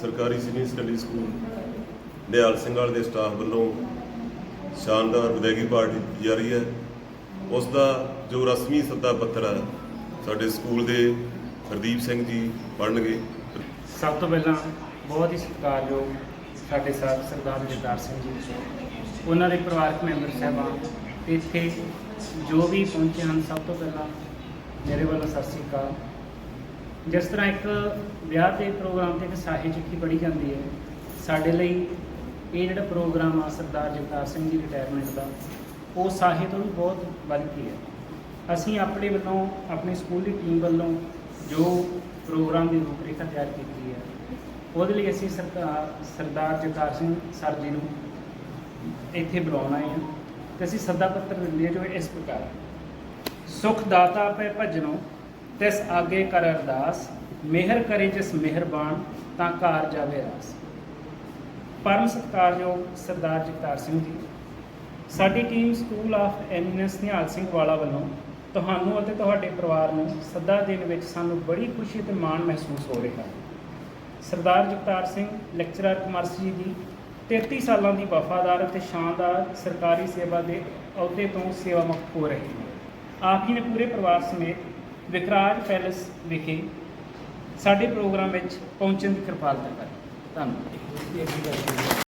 ਸਰਕਾਰੀ senior secondary school Nihal Singh ਵਾਲੇ ਦੇ ਸਟਾਫ ਵੱਲੋਂ ਸ਼ਾਨਦਾਰ ਵਿਦਾਇਗੀ ਪਾਰਟੀ ਦਿੱਤੀ ਜਾ ਰਹੀ ਹੈ। ਉਸ ਦਾ ਜੋ ਰਸਮੀ ਸੱਦਾ ਪੱਤਰ ਹੈ, ਸਾਡੇ ਸਕੂਲ ਦੇ ਹਰਦੀਪ ਸਿੰਘ ਜੀ ਪੜ੍ਹਨਗੇ। ਸਭ ਤੋਂ ਪਹਿਲਾਂ ਬਹੁਤ ਹੀ ਸਤਿਕਾਰਯੋਗ ਸਾਡੇ ਸਾਹਿਬ ਸਰਦਾਰ ਜਗਤਾਰ ਸਿੰਘ ਜੀ, ਉਹਨਾਂ ਦੇ ਪਰਿਵਾਰਕ ਮੈਂਬਰ ਸਾਹਿਬਾਨ ਤੇ ਇੱਥੇ ਜੋ ਵੀ ਪਹੁੰਚੇ ਹਨ, ਸਭ ਤੋਂ ਪਹਿਲਾਂ ਮੇਰੇ ਵੱਲੋਂ ਸਤਿ ਸ੍ਰੀ ਅਕਾਲ। ਜਿਸ ਤਰ੍ਹਾਂ ਇੱਕ ਵਿਆਹ ਦੇ ਪ੍ਰੋਗਰਾਮ ਤੇ ਇੱਕ ਸਾਹੇ ਚਿੱਠੀ ਪੜ੍ਹੀ ਜਾਂਦੀ ਹੈ, ਸਾਡੇ ਲਈ ਇਹ ਜਿਹੜਾ ਪ੍ਰੋਗਰਾਮ ਆ ਸਰਦਾਰ ਜਗਤਾਰ ਸਿੰਘ ਜੀ ਰਿਟਾਇਰਮੈਂਟ ਦਾ, ਉਹ ਸਾਹੇ ਤੋਂ ਵੀ ਬਹੁਤ ਵੱਧ ਕੇ ਹੈ ਅਸੀਂ ਆਪਣੇ ਵੱਲੋਂ, ਆਪਣੀ ਸਕੂਲੀ ਟੀਮ ਵੱਲੋਂ ਜੋ ਪ੍ਰੋਗਰਾਮ ਦੀ ਰੂਪਰੇਖਾ ਤਿਆਰ ਕੀਤੀ ਹੈ, ਉਹਦੇ ਲਈ ਅਸੀਂ ਸਰਕਾਰ ਸਰਦਾਰ ਜਗਤਾਰ ਸਿੰਘ ਸਰ ਜੀ ਨੂੰ ਇੱਥੇ ਬੁਲਾਉਣ ਆਏ ਹਾਂ ਤੇ ਅਸੀਂ ਸੱਦਾ ਪੱਤਰ ਦਿੰਦੇ ਹਾਂ ਜੋ ਇਸ ਪ੍ਰਕਾਰ ਹੈ। ਸੁਖ ਦਾਤਾ ਪੈ ਭਜਨੋ ਤਿਸ ਆਗੇ ਕਰ ਅਰਦਾਸ ਮਿਹਰ ਕਰੇ ਜਿਸ ਮਿਹਰਬਾਨ, ਤਾਂ ਕਾਰ ਜਾਵੇ ਰਾਸ। ਪਰਮ ਸਤਿਕਾਰਯੋਗ ਸਰਦਾਰ ਜਗਤਾਰ ਸਿੰਘ ਜੀ, ਸਾਡੀ team school of eminence Nihal Singh Wala ਵੱਲੋਂ ਤੁਹਾਨੂੰ ਅਤੇ ਤੁਹਾਡੇ ਪਰਿਵਾਰ ਨੂੰ ਸੱਦਾ ਦੇਣ ਵਿੱਚ ਸਾਨੂੰ ਬੜੀ ਖੁਸ਼ੀ ਤੇ ਮਾਣ ਮਹਿਸੂਸ ਹੋ ਰਿਹਾ ਹੈ। ਸਰਦਾਰ ਜਗਤਾਰ ਸਿੰਘ, ਲੈਕਚਰਰ ਕਮਰਸ ਜੀ ਦੀ 33 ਸਾਲਾਂ ਦੀ ਵਫਾਦਾਰ ਅਤੇ ਸ਼ਾਨਦਾਰ ਸਰਕਾਰੀ ਸੇਵਾ ਦੇ ਅਹੁਦੇ ਤੋਂ ਸੇਵਾ ਮੁਕਤ ਹੋ ਰਹੇ ਹਨ ਆਪ ਜੀ ਨੇ ਪੂਰੇ ਪਰਿਵਾਰ ਸਮੇਤ ਵਿਕਰਾਜ ਪੈਲੇਸ ਵਿਖੇ ਸਾਡੇ ਪ੍ਰੋਗਰਾਮ ਵਿੱਚ ਪਹੁੰਚਣ ਦੀ ਕਿਰਪਾਲਤਾ ਕਰ। ਧੰਨਵਾਦ।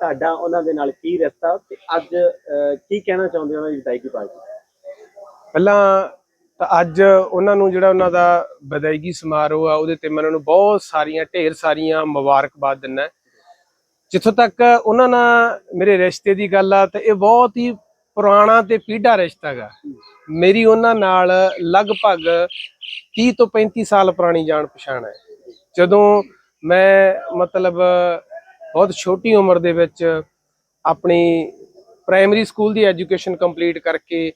ਤੁਹਾਡਾ ਉਹਨਾਂ ਦੇ ਨਾਲ ਕੀ ਰਿਸ਼ਤਾ ਤੇ ਅੱਜ ਕੀ ਕਹਿਣਾ ਚਾਹੁੰਦੇ ਉਹਨਾਂ ਦੀ ਵਿਦਾਇਗੀ ਪਾਰਟੀ? ਪਹਿਲਾਂ ਤਾਂ ਅੱਜ ਉਹਨਾਂ ਨੂੰ ਜਿਹੜਾ ਉਹਨਾਂ ਦਾ ਵਿਦਾਇਗੀ ਸਮਾਰੋਹ ਆ, ਉਹਦੇ ਤੇ ਮੈਂ ਉਹਨਾਂ ਨੂੰ ਬਹੁਤ ਸਾਰੀਆਂ, ਢੇਰ ਸਾਰੀਆਂ ਮੁਬਾਰਕਬਾਦ ਦਿੰਦਾ। ਜਿੱਥੋਂ ਤੱਕ ਉਹਨਾਂ ਨਾਲ ਮੇਰੇ ਰਿਸ਼ਤੇ ਦੀ ਗੱਲ ਆ, ਤੇ ਇਹ ਬਹੁਤ ਹੀ ਪੁਰਾਣਾ ਤੇ ਪੀਢਾ ਰਿਸ਼ਤਾ ਹੈਗਾ। ਮੇਰੀ ਉਹਨਾਂ ਨਾਲ ਲਗਭਗ 30 ਤੋਂ 35 ਸਾਲ ਪੁਰਾਣੀ ਜਾਣ ਪਛਾਣ ਹੈ। ਜਦੋਂ ਮੈਂ ਮਤਲਬ ਬਹੁਤ ਛੋਟੀ ਉਮਰ ਦੇ ਵਿੱਚ ਆਪਣੀ ਪ੍ਰਾਇਮਰੀ ਸਕੂਲ ਦੀ ਐਜੂਕੇਸ਼ਨ ਕੰਪਲੀਟ ਕਰਕੇ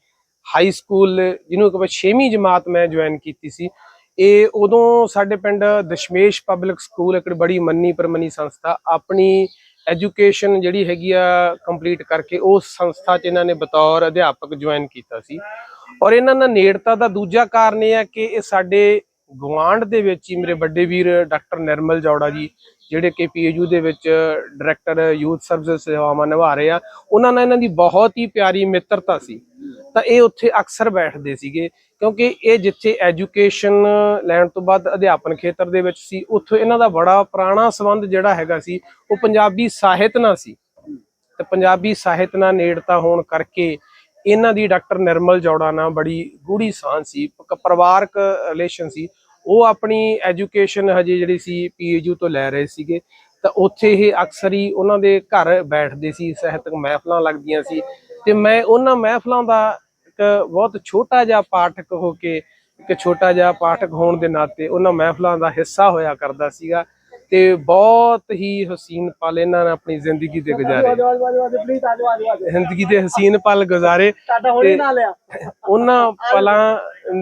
ਹਾਈ ਸਕੂਲ ਜਿਹਨੂੰ ਕਿ 6ਵੀਂ ਜਮਾਤ ਮੈਂ ਜੁਆਇਨ ਕੀਤੀ ਸੀ। ਇਹ ਉਦੋਂ ਸਾਡੇ ਪਿੰਡ ਦਸ਼ਮੇਸ਼ ਪਬਲਿਕ ਸਕੂਲ ਇੱਕ ਬੜੀ ਮੰਨੀ ਪਰਮੰਨੀ ਸੰਸਥਾ ਆਪਣੀ ਐਜੂਕੇਸ਼ਨ ਜਿਹੜੀ ਹੈਗੀ ਆ ਕੰਪਲੀਟ ਕਰਕੇ ਉਸ ਸੰਸਥਾ 'ਚ ਇਹਨਾਂ ਨੇ ਬਤੌਰ ਅਧਿਆਪਕ ਜੁਆਇਨ ਕੀਤਾ ਸੀ। ਔਰ ਇਹਨਾਂ ਨਾਲ ਨੇੜਤਾ ਦਾ ਦੂਜਾ ਕਾਰਨ ਇਹ ਹੈ ਕਿ ਇਹ ਸਾਡੇ ਗੁਆਂਢ ਦੇ ਵਿੱਚ ਹੀ ਮੇਰੇ ਵੱਡੇ ਵੀਰ ਡਾਕਟਰ ਨਿਰਮਲ ਜੌੜਾ ਜੀ, ਜਿਹੜੇ ਕਿ ਪੀਏਯੂ ਦੇ ਵਿੱਚ ਡਾਇਰੈਕਟਰ ਯੂਥ ਸਰਵਿਸ ਸੇਵਾਵਾਂ ਨਿਭਾ ਰਹੇ ਆ, ਉਹਨਾਂ ਨਾਲ ਇਹਨਾਂ ਦੀ ਬਹੁਤ ਹੀ ਪਿਆਰੀ ਮਿੱਤਰਤਾ ਸੀ। ਤਾਂ ਇਹ ਉੱਥੇ ਅਕਸਰ ਬੈਠਦੇ ਸੀਗੇ, ਕਿਉਂਕਿ ਇਹ ਜਿੱਥੇ ਐਜੂਕੇਸ਼ਨ ਲੈਣ ਤੋਂ ਬਾਅਦ ਅਧਿਆਪਨ ਖੇਤਰ ਦੇ ਵਿੱਚ ਸੀ, ਉੱਥੇ ਇਹਨਾਂ ਦਾ ਬੜਾ ਪੁਰਾਣਾ ਸੰਬੰਧ ਜਿਹੜਾ ਹੈਗਾ ਸੀ, ਉਹ ਪੰਜਾਬੀ ਸਾਹਿਤ ਨਾਲ ਸੀ। ਤੇ ਪੰਜਾਬੀ ਸਾਹਿਤ ਨਾਲ ਨੇੜਤਾ ਹੋਣ ਕਰਕੇ ਇਹਨਾਂ ਦੀ ਡਾਕਟਰ ਨਿਰਮਲ ਜੌੜਾ ਨਾਲ ਬੜੀ ਗੂੜੀ ਸਾਂਝ ਸੀ, ਪ- ਪਰਿਵਾਰਕ ਰਿਲੇਸ਼ਨ ਸੀ। ਉਹ ਆਪਣੀ ਐਜੂਕੇਸ਼ਨ ਹਜੇ ਜਿਹੜੀ ਸੀ ਪੀਏਯੂ ਤੋਂ ਲੈ ਰਹੇ ਸੀਗੇ। ਤਾਂ ਉੱਥੇ ਇਹ ਅਕਸਰ ਹੀ ਉਹਨਾਂ ਦੇ ਘਰ ਬੈਠਦੇ ਸੀ, ਸਾਹਿਤਕ ਮਹਿਫਲਾਂ ਲੱਗਦੀਆਂ ਸੀ। ਤੇ ਮੈਂ ਉਹਨਾਂ ਮਹਿਫਲਾਂ ਦਾ ਇੱਕ ਬਹੁਤ ਛੋਟਾ ਜਿਹਾ ਪਾਠਕ ਹੋ ਕੇ, ਇੱਕ ਛੋਟਾ ਜਿਹਾ ਪਾਠਕ ਹੋਣ ਦੇ ਨਾਤੇ ਉਹਨਾਂ ਮਹਿਫਲਾਂ ਦਾ ਹਿੱਸਾ ਹੋਇਆ ਕਰਦਾ ਸੀਗਾ। ਤੇ ਬਹੁਤ ਹੀ ਹਸੀਨ ਪਲ ਇਹਨਾਂ ਨੇ ਆਪਣੀ ਜ਼ਿੰਦਗੀ ਦੇ ਗੁਜ਼ਾਰੇ। ਜ਼ਿੰਦਗੀ ਦੇ ਹਸੀਨ ਪਲ ਗੁਜ਼ਾਰੇ ਤੇ- ਉਹਨਾਂ ਪਲਾਂ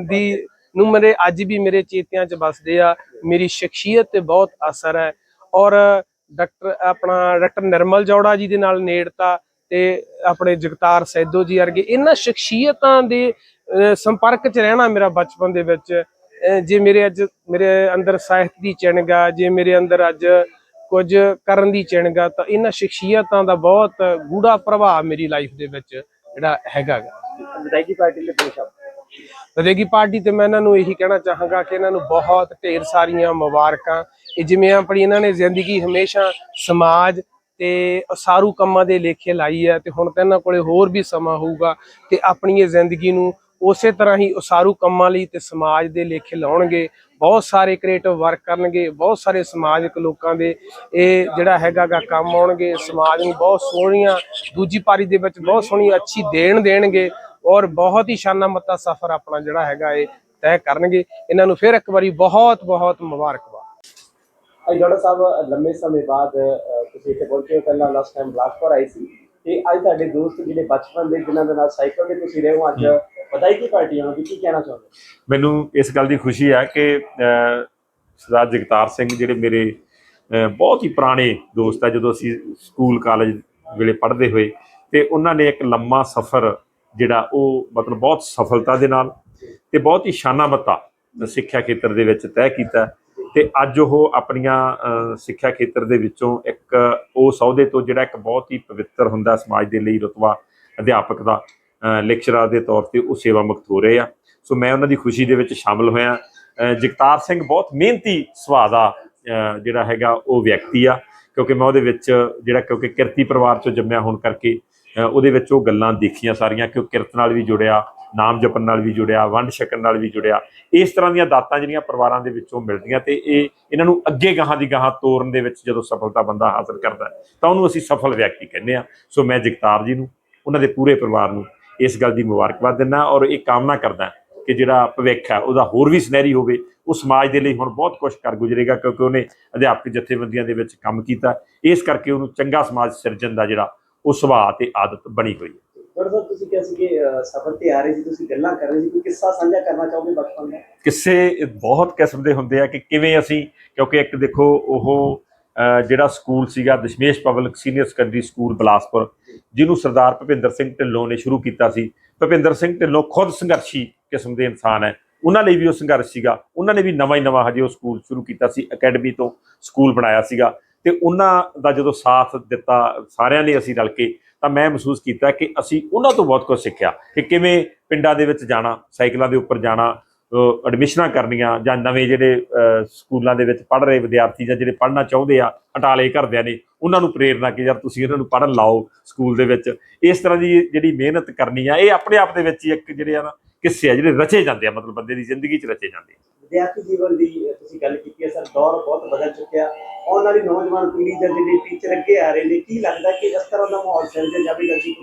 ਦੀ ਨੂੰ ਮੇਰੇ ਅੱਜ ਵੀ ਮੇਰੇ ਚੇਤਿਆਂ 'ਚ ਵੱਸਦੇ ਆ। ਮੇਰੀ ਸ਼ਖਸੀਅਤ ਤੇ ਬਹੁਤ ਅਸਰ ਹੈ। ਔਰ ਡਾਕਟਰ ਆਪਣਾ ਡਾਕਟਰ ਨਿਰਮਲ ਜੌੜਾ ਜੀ ਦੇ ਨਾਲ ਨੇੜਤਾ ਤੇ ਆਪਣੇ ਜਗਤਾਰ ਸੈਦੋ ਜੀ ਵਰਗੇ ਇਹਨਾਂ ਸ਼ਖਸੀਅਤਾਂ ਦੇ ਸੰਪਰਕ 'ਚ ਰਹਿਣਾ ਮੇਰਾ ਬਚਪਨ ਦੇ ਵਿੱਚ ਜੇ ਮੇਰੇ ਅੱਜ ਮੇਰੇ ਅੰਦਰ ਸਾਹਿਤ ਦੀ ਚਿਣਗਾ ਜੇ ਮੇਰੇ ਅੰਦਰ ਅੱਜ ਕੁਝ ਕਰਨ ਦੀ ਚਿਣਗਾ ਤਾਂ ਇਹਨਾਂ ਸ਼ਖਸੀਅਤਾਂ ਦਾ ਬਹੁਤ ਗੂੜਾ ਪ੍ਰਭਾਵ ਮੇਰੀ ਲਾਈਫ ਦੇ ਵਿੱਚ ਜਿਹੜਾ ਹੈਗਾ ਗਾ। ਵਿਦਾਇਗੀ ਪਾਰਟੀ ਦੇ ਪੇਸ਼ ਵਧੇਗੀ ਪਾਰਟੀ ਤੇ ਮੈਂ ਇਹਨਾਂ ਨੂੰ ਇਹੀ ਕਹਿਣਾ ਚਾਹਾਂਗਾ ਕਿ ਇਹਨਾਂ ਨੂੰ ਬਹੁਤ ਢੇਰ ਸਾਰੀਆਂ ਮੁਬਾਰਕਾਂ। ਇਹ ਜਿਵੇਂ ਆਪਣੀ ਇਹਨਾਂ ਨੇ ਜ਼ਿੰਦਗੀ ਹਮੇਸ਼ਾ ਸਮਾਜ ਤੇ ਉਸਾਰੂ ਕੰਮਾਂ ਦੇ ਲੇਖੇ ਲਾਈ ਹੈ ਤੇ ਹੁਣ ਤਾਂ ਇਹਨਾਂ ਕੋਲੇ ਹੋਰ ਵੀ ਸਮਾਂ ਹੋਊਗਾ ਤੇ ਆਪਣੀ ਇਹ ਜ਼ਿੰਦਗੀ ਨੂੰ ਉਸੇ ਤਰ੍ਹਾਂ ਹੀ ਉਸਾਰੂ ਕੰਮਾਂ ਲਈ ਤੇ ਸਮਾਜ ਦੇ ਲੇਖੇ ਲਾਉਣਗੇ, ਬਹੁਤ ਸਾਰੇ ਕ੍ਰੀਏਟਿਵ ਵਰਕ ਕਰਨਗੇ, ਬਹੁਤ ਸਾਰੇ ਸਮਾਜਿਕ ਲੋਕਾਂ ਦੇ ਇਹ ਜਿਹੜਾ ਹੈਗਾ ਗਾ ਕੰਮ ਆਉਣਗੇ, ਸਮਾਜ ਨੂੰ ਬਹੁਤ ਸੋਹਣੀਆਂ, ਦੂਜੀ ਪਾਰੀ ਦੇ ਵਿੱਚ ਬਹੁਤ ਸੋਹਣੀ ਅੱਛੀ ਦੇਣ ਦੇਣਗੇ ਔਰ ਬਹੁਤ ਹੀ ਸ਼ਾਨਾ ਮੱਤਾ ਸਫ਼ਰ ਆਪਣਾ ਜਿਹੜਾ ਹੈਗਾ ਇਹ ਤੈਅ ਕਰਨਗੇ। ਇਹਨਾਂ ਨੂੰ ਫਿਰ ਇੱਕ ਵਾਰੀ ਬਹੁਤ ਬਹੁਤ ਮੁਬਾਰਕਬਾਦ। ਅੱਜ ਡਾਕਟਰ ਸਾਹਿਬ, ਲੰਮੇ ਸਮੇਂ ਬਾਅਦ ਤੁਸੀਂ ਇੱਥੇ ਪਹੁੰਚੇ ਹੋ। ਪਹਿਲਾਂ ਲਾਸਟ ਟਾਈਮ ਬਲਾਸਪੁਰ ਆਈ ਸੀ। ਤੇ ਅੱਜ ਤੁਹਾਡੇ ਦੋਸਤ ਜਿਹੜੇ ਬਚਪਨ ਦੇ, ਜਿਨ੍ਹਾਂ ਦੇ ਨਾਲ ਸਾਈਕਲ ਤੇ ਤੁਸੀਂ ਰਹੇ ਹੋ, ਅੱਜ ਵਿਦਾਇਗੀ ਪਾਰਟੀ ਉਹਨਾਂ ਕੀ ਕਹਿਣਾ ਚਾਹੁੰਦੇ? ਮੈਨੂੰ ਇਸ ਗੱਲ ਦੀ ਖੁਸ਼ੀ ਹੈ ਕਿ ਸਰਦਾਰ ਜਗਤਾਰ ਸਿੰਘ ਜਿਹੜੇ ਮੇਰੇ ਬਹੁਤ ਹੀ ਪੁਰਾਣੇ ਦੋਸਤ ਆ, ਜਦੋਂ ਅਸੀਂ ਸਕੂਲ ਕਾਲਜ ਵੇਲੇ ਪੜ੍ਹਦੇ ਹੋਏ, ਤੇ ਉਹਨਾਂ ਨੇ ਇੱਕ ਲੰਮਾ ਸਫ਼ਰ ਜਿਹੜਾ ਉਹ ਮਤਲਬ ਬਹੁਤ ਸਫਲਤਾ ਦੇ ਨਾਲ ਤੇ ਬਹੁਤ ਹੀ ਸ਼ਾਨਾਮਤਾ ਸਿੱਖਿਆ ਖੇਤਰ ਦੇ ਵਿੱਚ ਤੈਅ ਕੀਤਾ। ਤੇ ਅੱਜ ਉਹ ਆਪਣੀਆਂ ਸਿੱਖਿਆ ਖੇਤਰ ਦੇ ਵਿੱਚੋਂ ਇੱਕ ਉਸ ਅਹੁਦੇ ਤੋਂ ਜਿਹੜਾ ਇੱਕ ਬਹੁਤ ਹੀ ਪਵਿੱਤਰ ਹੁੰਦਾ ਸਮਾਜ ਦੇ ਲਈ ਰਤਬਾ ਅਧਿਆਪਕ ਦਾ ਲੈਕਚਰਰ ਦੇ ਤੌਰ ਤੇ ਉਹ ਸੇਵਾ ਮੁਕਤ ਹੋ ਰਹੇ ਆ। ਸੋ ਮੈਂ ਉਹਨਾਂ ਦੀ ਖੁਸ਼ੀ ਦੇ ਵਿੱਚ ਸ਼ਾਮਲ ਹੋਇਆ। ਜਗਤਾਰ ਸਿੰਘ ਬਹੁਤ ਮਿਹਨਤੀ ਸੁਭਾਅ ਦਾ ਜਿਹੜਾ ਹੈਗਾ ਉਹ ਵਿਅਕਤੀ ਆ। ਕਿਉਂਕਿ ਮੈਂ ਉਹਦੇ ਵਿੱਚ ਜਿਹੜਾ ਕਿਉਂਕਿ ਕਿਰਤੀ ਪਰਿਵਾਰ ਚੋਂ ਜੰਮਿਆ ਹੋਣ ਕਰਕੇ ਉਹਦੇ ਵਿੱਚ ਉਹ ਗੱਲਾਂ ਦੇਖੀਆਂ ਸਾਰੀਆਂ। ਕਿ ਉਹ ਕਿਰਤ ਨਾਲ ਵੀ ਜੁੜਿਆ, ਨਾਮ ਜਪਣ ਨਾਲ ਵੀ ਜੁੜਿਆ, ਵੰਡ ਛਕਣ ਨਾਲ ਵੀ ਜੁੜਿਆ। ਇਸ ਤਰ੍ਹਾਂ ਦੀਆਂ ਦਾਤਾਂ ਜਿਹੜੀਆਂ ਪਰਿਵਾਰਾਂ ਦੇ ਵਿੱਚੋਂ ਮਿਲਦੀਆਂ ਤੇ ਇਹ ਇਹਨਾਂ ਨੂੰ ਅੱਗੇ ਗਾਹਾਂ ਦੀ ਗਾਹਾਂ ਤੋਰਨ ਦੇ ਵਿੱਚ ਜਦੋਂ ਸਫਲਤਾ ਬੰਦਾ ਹਾਸਲ ਕਰਦਾ ਤਾਂ ਉਹਨੂੰ ਅਸੀਂ ਸਫਲ ਵਿਅਕਤੀ ਕਹਿੰਦੇ ਆ ਸੋ ਮੈਂ ਜਗਤਾਰ ਜੀ ਨੂੰ, ਉਹਨਾਂ ਦੇ ਪੂਰੇ ਪਰਿਵਾਰ ਨੂੰ ਇਸ ਗੱਲ ਦੀ ਮੁਬਾਰਕਬਾਦ ਦਿੰਦਾ ਔਰ ਇਹ ਕਾਮਨਾ ਕਰਦਾ ਕਿ ਜਿਹੜਾ ਭਵਿੱਖ ਹੈ ਉਹਦਾ ਹੋਰ ਵੀ ਸੁਨਹਿਰੀ ਹੋਵੇ। ਉਹ ਸਮਾਜ ਦੇ ਲਈ ਹੁਣ ਬਹੁਤ ਕੁਝ ਕਰ ਗੁਜ਼ਰੇਗਾ ਕਿਉਂਕਿ ਉਹਨੇ ਅਧਿਆਪਕ ਜਥੇਬੰਦੀਆਂ ਦੇ ਵਿੱਚ ਕੰਮ ਕੀਤਾ। ਇਸ ਕਰਕੇ ਉਹਨੂੰ ਚੰਗਾ ਸਮਾਜ ਸਿਰਜਣ ਦਾ ਜਿਹੜਾ ਉਹ ਸੁਭਾਅ ਤੇ ਆਦਤ ਬਣੀ ਹੋਈ ਹੈ। ਡਾਕਟਰ ਸਾਹਿਬ ਤੁਸੀਂ ਕਿਹਾ ਸੀ ਕਿ ਸਫ਼ਰ ਤੇ ਆ ਰਹੇ ਸੀ ਤੁਸੀਂ ਗੱਲਾਂ ਕਰ ਰਹੇ ਸੀ। ਕੋਈ ਕਿੱਸਾ ਸਾਂਝਾ ਕਰਨਾ ਚਾਹੋਗੇ ਬਚਪਨ ਦਾ? ਕਿਸੇ ਬਹੁਤ ਕਿਸਮ ਦੇ ਹੁੰਦੇ ਆ ਕਿ ਕਿਵੇਂ ਅਸੀਂ ਕਿਉਂਕਿ ਇੱਕ ਦੇਖੋ ਉਹ ਜਿਹੜਾ ਸਕੂਲ ਸੀਗਾ Dashmesh public senior secondary school Balaspur, ਜਿਹਨੂੰ ਸਰਦਾਰ ਭੁਪਿੰਦਰ ਸਿੰਘ ਢਿੱਲੋਂ ਨੇ ਸ਼ੁਰੂ ਕੀਤਾ ਸੀ। ਭੁਪਿੰਦਰ ਸਿੰਘ ਢਿੱਲੋਂ ਖੁਦ ਸੰਘਰਸ਼ੀ ਕਿਸਮ ਦੇ ਇਨਸਾਨ ਹੈ। ਉਹਨਾਂ ਲਈ ਵੀ ਉਹ ਸੰਘਰਸ਼ ਸੀਗਾ। ਉਹਨਾਂ ਨੇ ਵੀ ਨਵਾਂ ਹੀ ਨਵਾਂ ਹਜੇ ਉਹ ਸਕੂਲ ਸ਼ੁਰੂ ਕੀਤਾ ਸੀ, ਅਕੈਡਮੀ ਤੋਂ ਸਕੂਲ ਬਣਾਇਆ ਸੀਗਾ। ਤੇ ਉਹਨਾਂ ਦਾ ਜਦੋਂ ਸਾਥ ਦਿੱਤਾ, ਸਾਰਿਆਂ ਨੇ ਅਸੀਂ ਰਲ ਕੇ, ਤਾਂ ਮੈਂ ਮਹਿਸੂਸ ਕੀਤਾ ਕਿ ਅਸੀਂ ਉਹਨਾਂ ਤੋਂ ਬਹੁਤ ਕੁਝ ਸਿੱਖਿਆ ਕਿ ਕਿਵੇਂ ਪਿੰਡਾਂ ਦੇ ਵਿੱਚ ਜਾਣਾ, ਸਾਈਕਲਾਂ ਦੇ ਉੱਪਰ ਜਾਣਾ ਐਡਮਿਸ਼ਨਾਂ ਕਰਨੀਆਂ ਜਾਂ ਨਵੇਂ ਜਿਹੜੇ ਸਕੂਲਾਂ ਦੇ ਵਿੱਚ ਪੜ੍ਹ ਰਹੇ ਵਿਦਿਆਰਥੀ ਜਾਂ ਜਿਹੜੇ ਪੜ੍ਹਨਾ ਚਾਹੁੰਦੇ ਆ ਹਟਾਲੇ ਘਰਦਿਆਂ ਨੇ ਉਹਨਾਂ ਨੂੰ ਪ੍ਰੇਰਨਾ ਕਿ ਯਾਰ ਤੁਸੀਂ ਇਹਨਾਂ ਨੂੰ ਪੜ੍ਹਨ ਲਾਓ ਸਕੂਲ ਦੇ ਵਿੱਚ। ਇਸ ਤਰ੍ਹਾਂ ਦੀ ਜਿਹੜੀ ਮਿਹਨਤ ਕਰਨੀ ਆ ਇਹ ਆਪਣੇ ਆਪ ਦੇ ਵਿੱਚ ਹੀ ਇੱਕ ਜਿਹੜੇ ਆ ਨਾ ਕਿੱਸੇ ਆ ਜਿਹੜੇ ਰਚੇ ਜਾਂਦੇ ਆ ਮਤਲਬ ਬੰਦੇ ਦੀ ਜ਼ਿੰਦਗੀ 'ਚ ਰਚੇ ਜਾਂਦੇ ਆ। ਵਿਦਿਆਰਥੀ ਜੀਵਨ ਦੀ ਤੁਸੀਂ ਗੱਲ ਕੀਤੀ ਹੈ ਸਰ ਦੌਰ ਬਹੁਤ ਬਦਲ ਚੁੱਕਿਆ। ਆਉਣ ਵਾਲੀ ਨੌਜਵਾਨ ਪੀੜ੍ਹੀ ਜਾਂ ਜਿਹੜੇ ਟੀਚਰ ਅੱਗੇ ਆ ਰਹੇ ਨੇ ਕੀ ਲੱਗਦਾ ਕਿ ਇਸ ਤਰ੍ਹਾਂ ਦਾ ਮਾਹੌਲ ਸਿਰਜਿਆ ਜਾਵੇਗਾ ਜੀ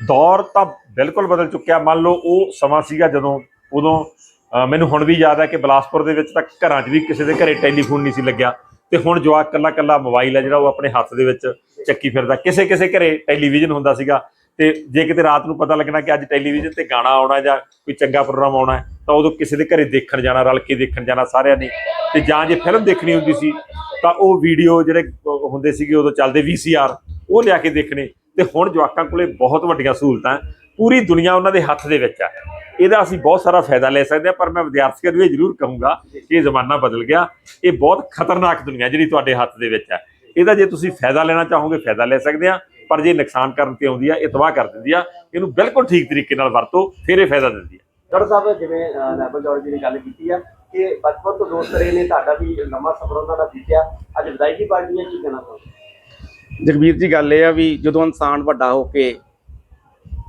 ਦੌਰ ਤਾਂ ਬਿਲਕੁਲ ਬਦਲ ਚੁੱਕਿਆ। ਮੰਨ ਲਓ ਉਹ ਸਮਾਂ ਸੀਗਾ ਜਦੋਂ ਉਦੋਂ ਮੈਨੂੰ ਹੁਣ ਵੀ ਯਾਦ ਹੈ ਕਿ ਬਲਾਸਪੁਰ ਦੇ ਵਿੱਚ ਤਾਂ ਘਰਾਂ 'ਚ ਵੀ ਕਿਸੇ ਦੇ ਘਰੇ ਟੈਲੀਫੋਨ ਨਹੀਂ ਸੀ ਲੱਗਿਆ। ਤੇ ਹੁਣ ਜਵਾਕ ਕੱਲਾ ਕੱਲਾ ਮੋਬਾਈਲ ਹੈ ਜਿਹੜਾ ਉਹ ਆਪਣੇ ਹੱਥ ਦੇ ਵਿੱਚ ਚੱਕੀ ਫਿਰਦਾ। ਕਿਸੇ ਕਿਸੇ ਘਰੇ ਟੈਲੀਵਿਜ਼ਨ ਹੁੰਦਾ ਸੀਗਾ। ਤੇ ਜੇ ਕਿਤੇ ਰਾਤ ਨੂੰ ਪਤਾ ਲੱਗਣਾ ਕਿ ਅੱਜ ਟੈਲੀਵਿਜ਼ਨ ਤੇ ਗਾਣਾ ਆਉਣਾ ਜਾਂ ਕੋਈ ਚੰਗਾ ਪ੍ਰੋਗਰਾਮ ਆਉਣਾ ਤਾਂ ਉਦੋਂ ਕਿਸੇ ਦੇ ਘਰੇ ਦੇਖਣ ਜਾਣਾ, ਰਲ ਕੇ ਦੇਖਣ ਜਾਣਾ ਸਾਰਿਆਂ ਨੇ। ਤੇ ਜਾਂ ਜੇ ਫਿਲਮ ਦੇਖਣੀ ਹੁੰਦੀ ਸੀ, ਤਾਂ ਉਹ ਵੀਡੀਓ ਜਿਹੜੇ ਹੁੰਦੇ ਸੀਗੇ ਉਦੋਂ ਚੱਲਦੇ VCR ਉਹ ਲਿਆ ਕੇ ਦੇਖਣੇ। ਤੇ ਹੁਣ ਜਵਾਕਾਂ ਕੋਲੇ ਬਹੁਤ ਵੱਡੀਆਂ ਸਹੂਲਤਾਂ ਪੂਰੀ ਦੁਨੀਆ ਉਹਨਾਂ ਦੇ ਹੱਥ ਦੇ ਵਿੱਚ ਹੈ। ਇਹਦਾ ਅਸੀਂ ਬਹੁਤ ਸਾਰਾ ਫਾਇਦਾ ਲੈ ਸਕਦੇ ਹਾਂ ਪਰ ਮੈਂ ਵਿਦਿਆਰਥੀਆਂ ਨੂੰ ਇਹ ਜ਼ਰੂਰ ਕਹੂੰਗਾ ਕਿ ਇਹ ਜ਼ਮਾਨਾ ਬਦਲ ਗਿਆ। ਇਹ ਬਹੁਤ ਖਤਰਨਾਕ ਦੁਨੀਆ ਜਿਹੜੀ ਤੁਹਾਡੇ ਹੱਥ ਦੇ ਵਿੱਚ ਹੈ। ਇਹਦਾ ਜੇ ਤੁਸੀਂ ਫਾਇਦਾ ਲੈਣਾ ਚਾਹੋਗੇ ਫਾਇਦਾ ਲੈ ਸਕਦੇ ਆ ਪਰ ਜੇ ਨੁਕਸਾਨ ਕਰਨ ਤੇ ਆਉਂਦੀ ਆ ਇਹ ਤਬਾਹ ਕਰ ਦਿੰਦੀ ਆ ਇਹਨੂੰ ਬਿਲਕੁਲ ਠੀਕ ਤਰੀਕੇ ਨਾਲ ਵਰਤੋ ਫਿਰ ਇਹ ਫਾਇਦਾ ਦਿੰਦੀ ਆ। ਡਾਕਟਰ ਸਾਹਿਬ ਜਿਵੇਂ ਨੈਬਲ ਜੌਰਜ ਜੀ ਨੇ ਗੱਲ ਕੀਤੀ ਆ ਕਿ ਬਚਪਨ ਤੋਂ ਦੋਸਤ ਰਹੇ ਨੇ ਤੁਹਾਡਾ ਵੀ ਲੰਮਾ ਸਫ਼ਰ ਉਹਨਾਂ ਦਾ ਬੀਤਿਆ। ਅੱਜ ਵਿਦਾਇਗੀ ਪਾਰਟੀ ਨੇ ਕੀ ਕਹਿਣਾ ਚਾਹੁੰਦੇ ਜਗਵੀਰ ਜੀ ਗੱਲ ਇਹ ਆ ਵੀ ਜਦੋਂ ਇਨਸਾਨ ਵੱਡਾ ਹੋ ਕੇ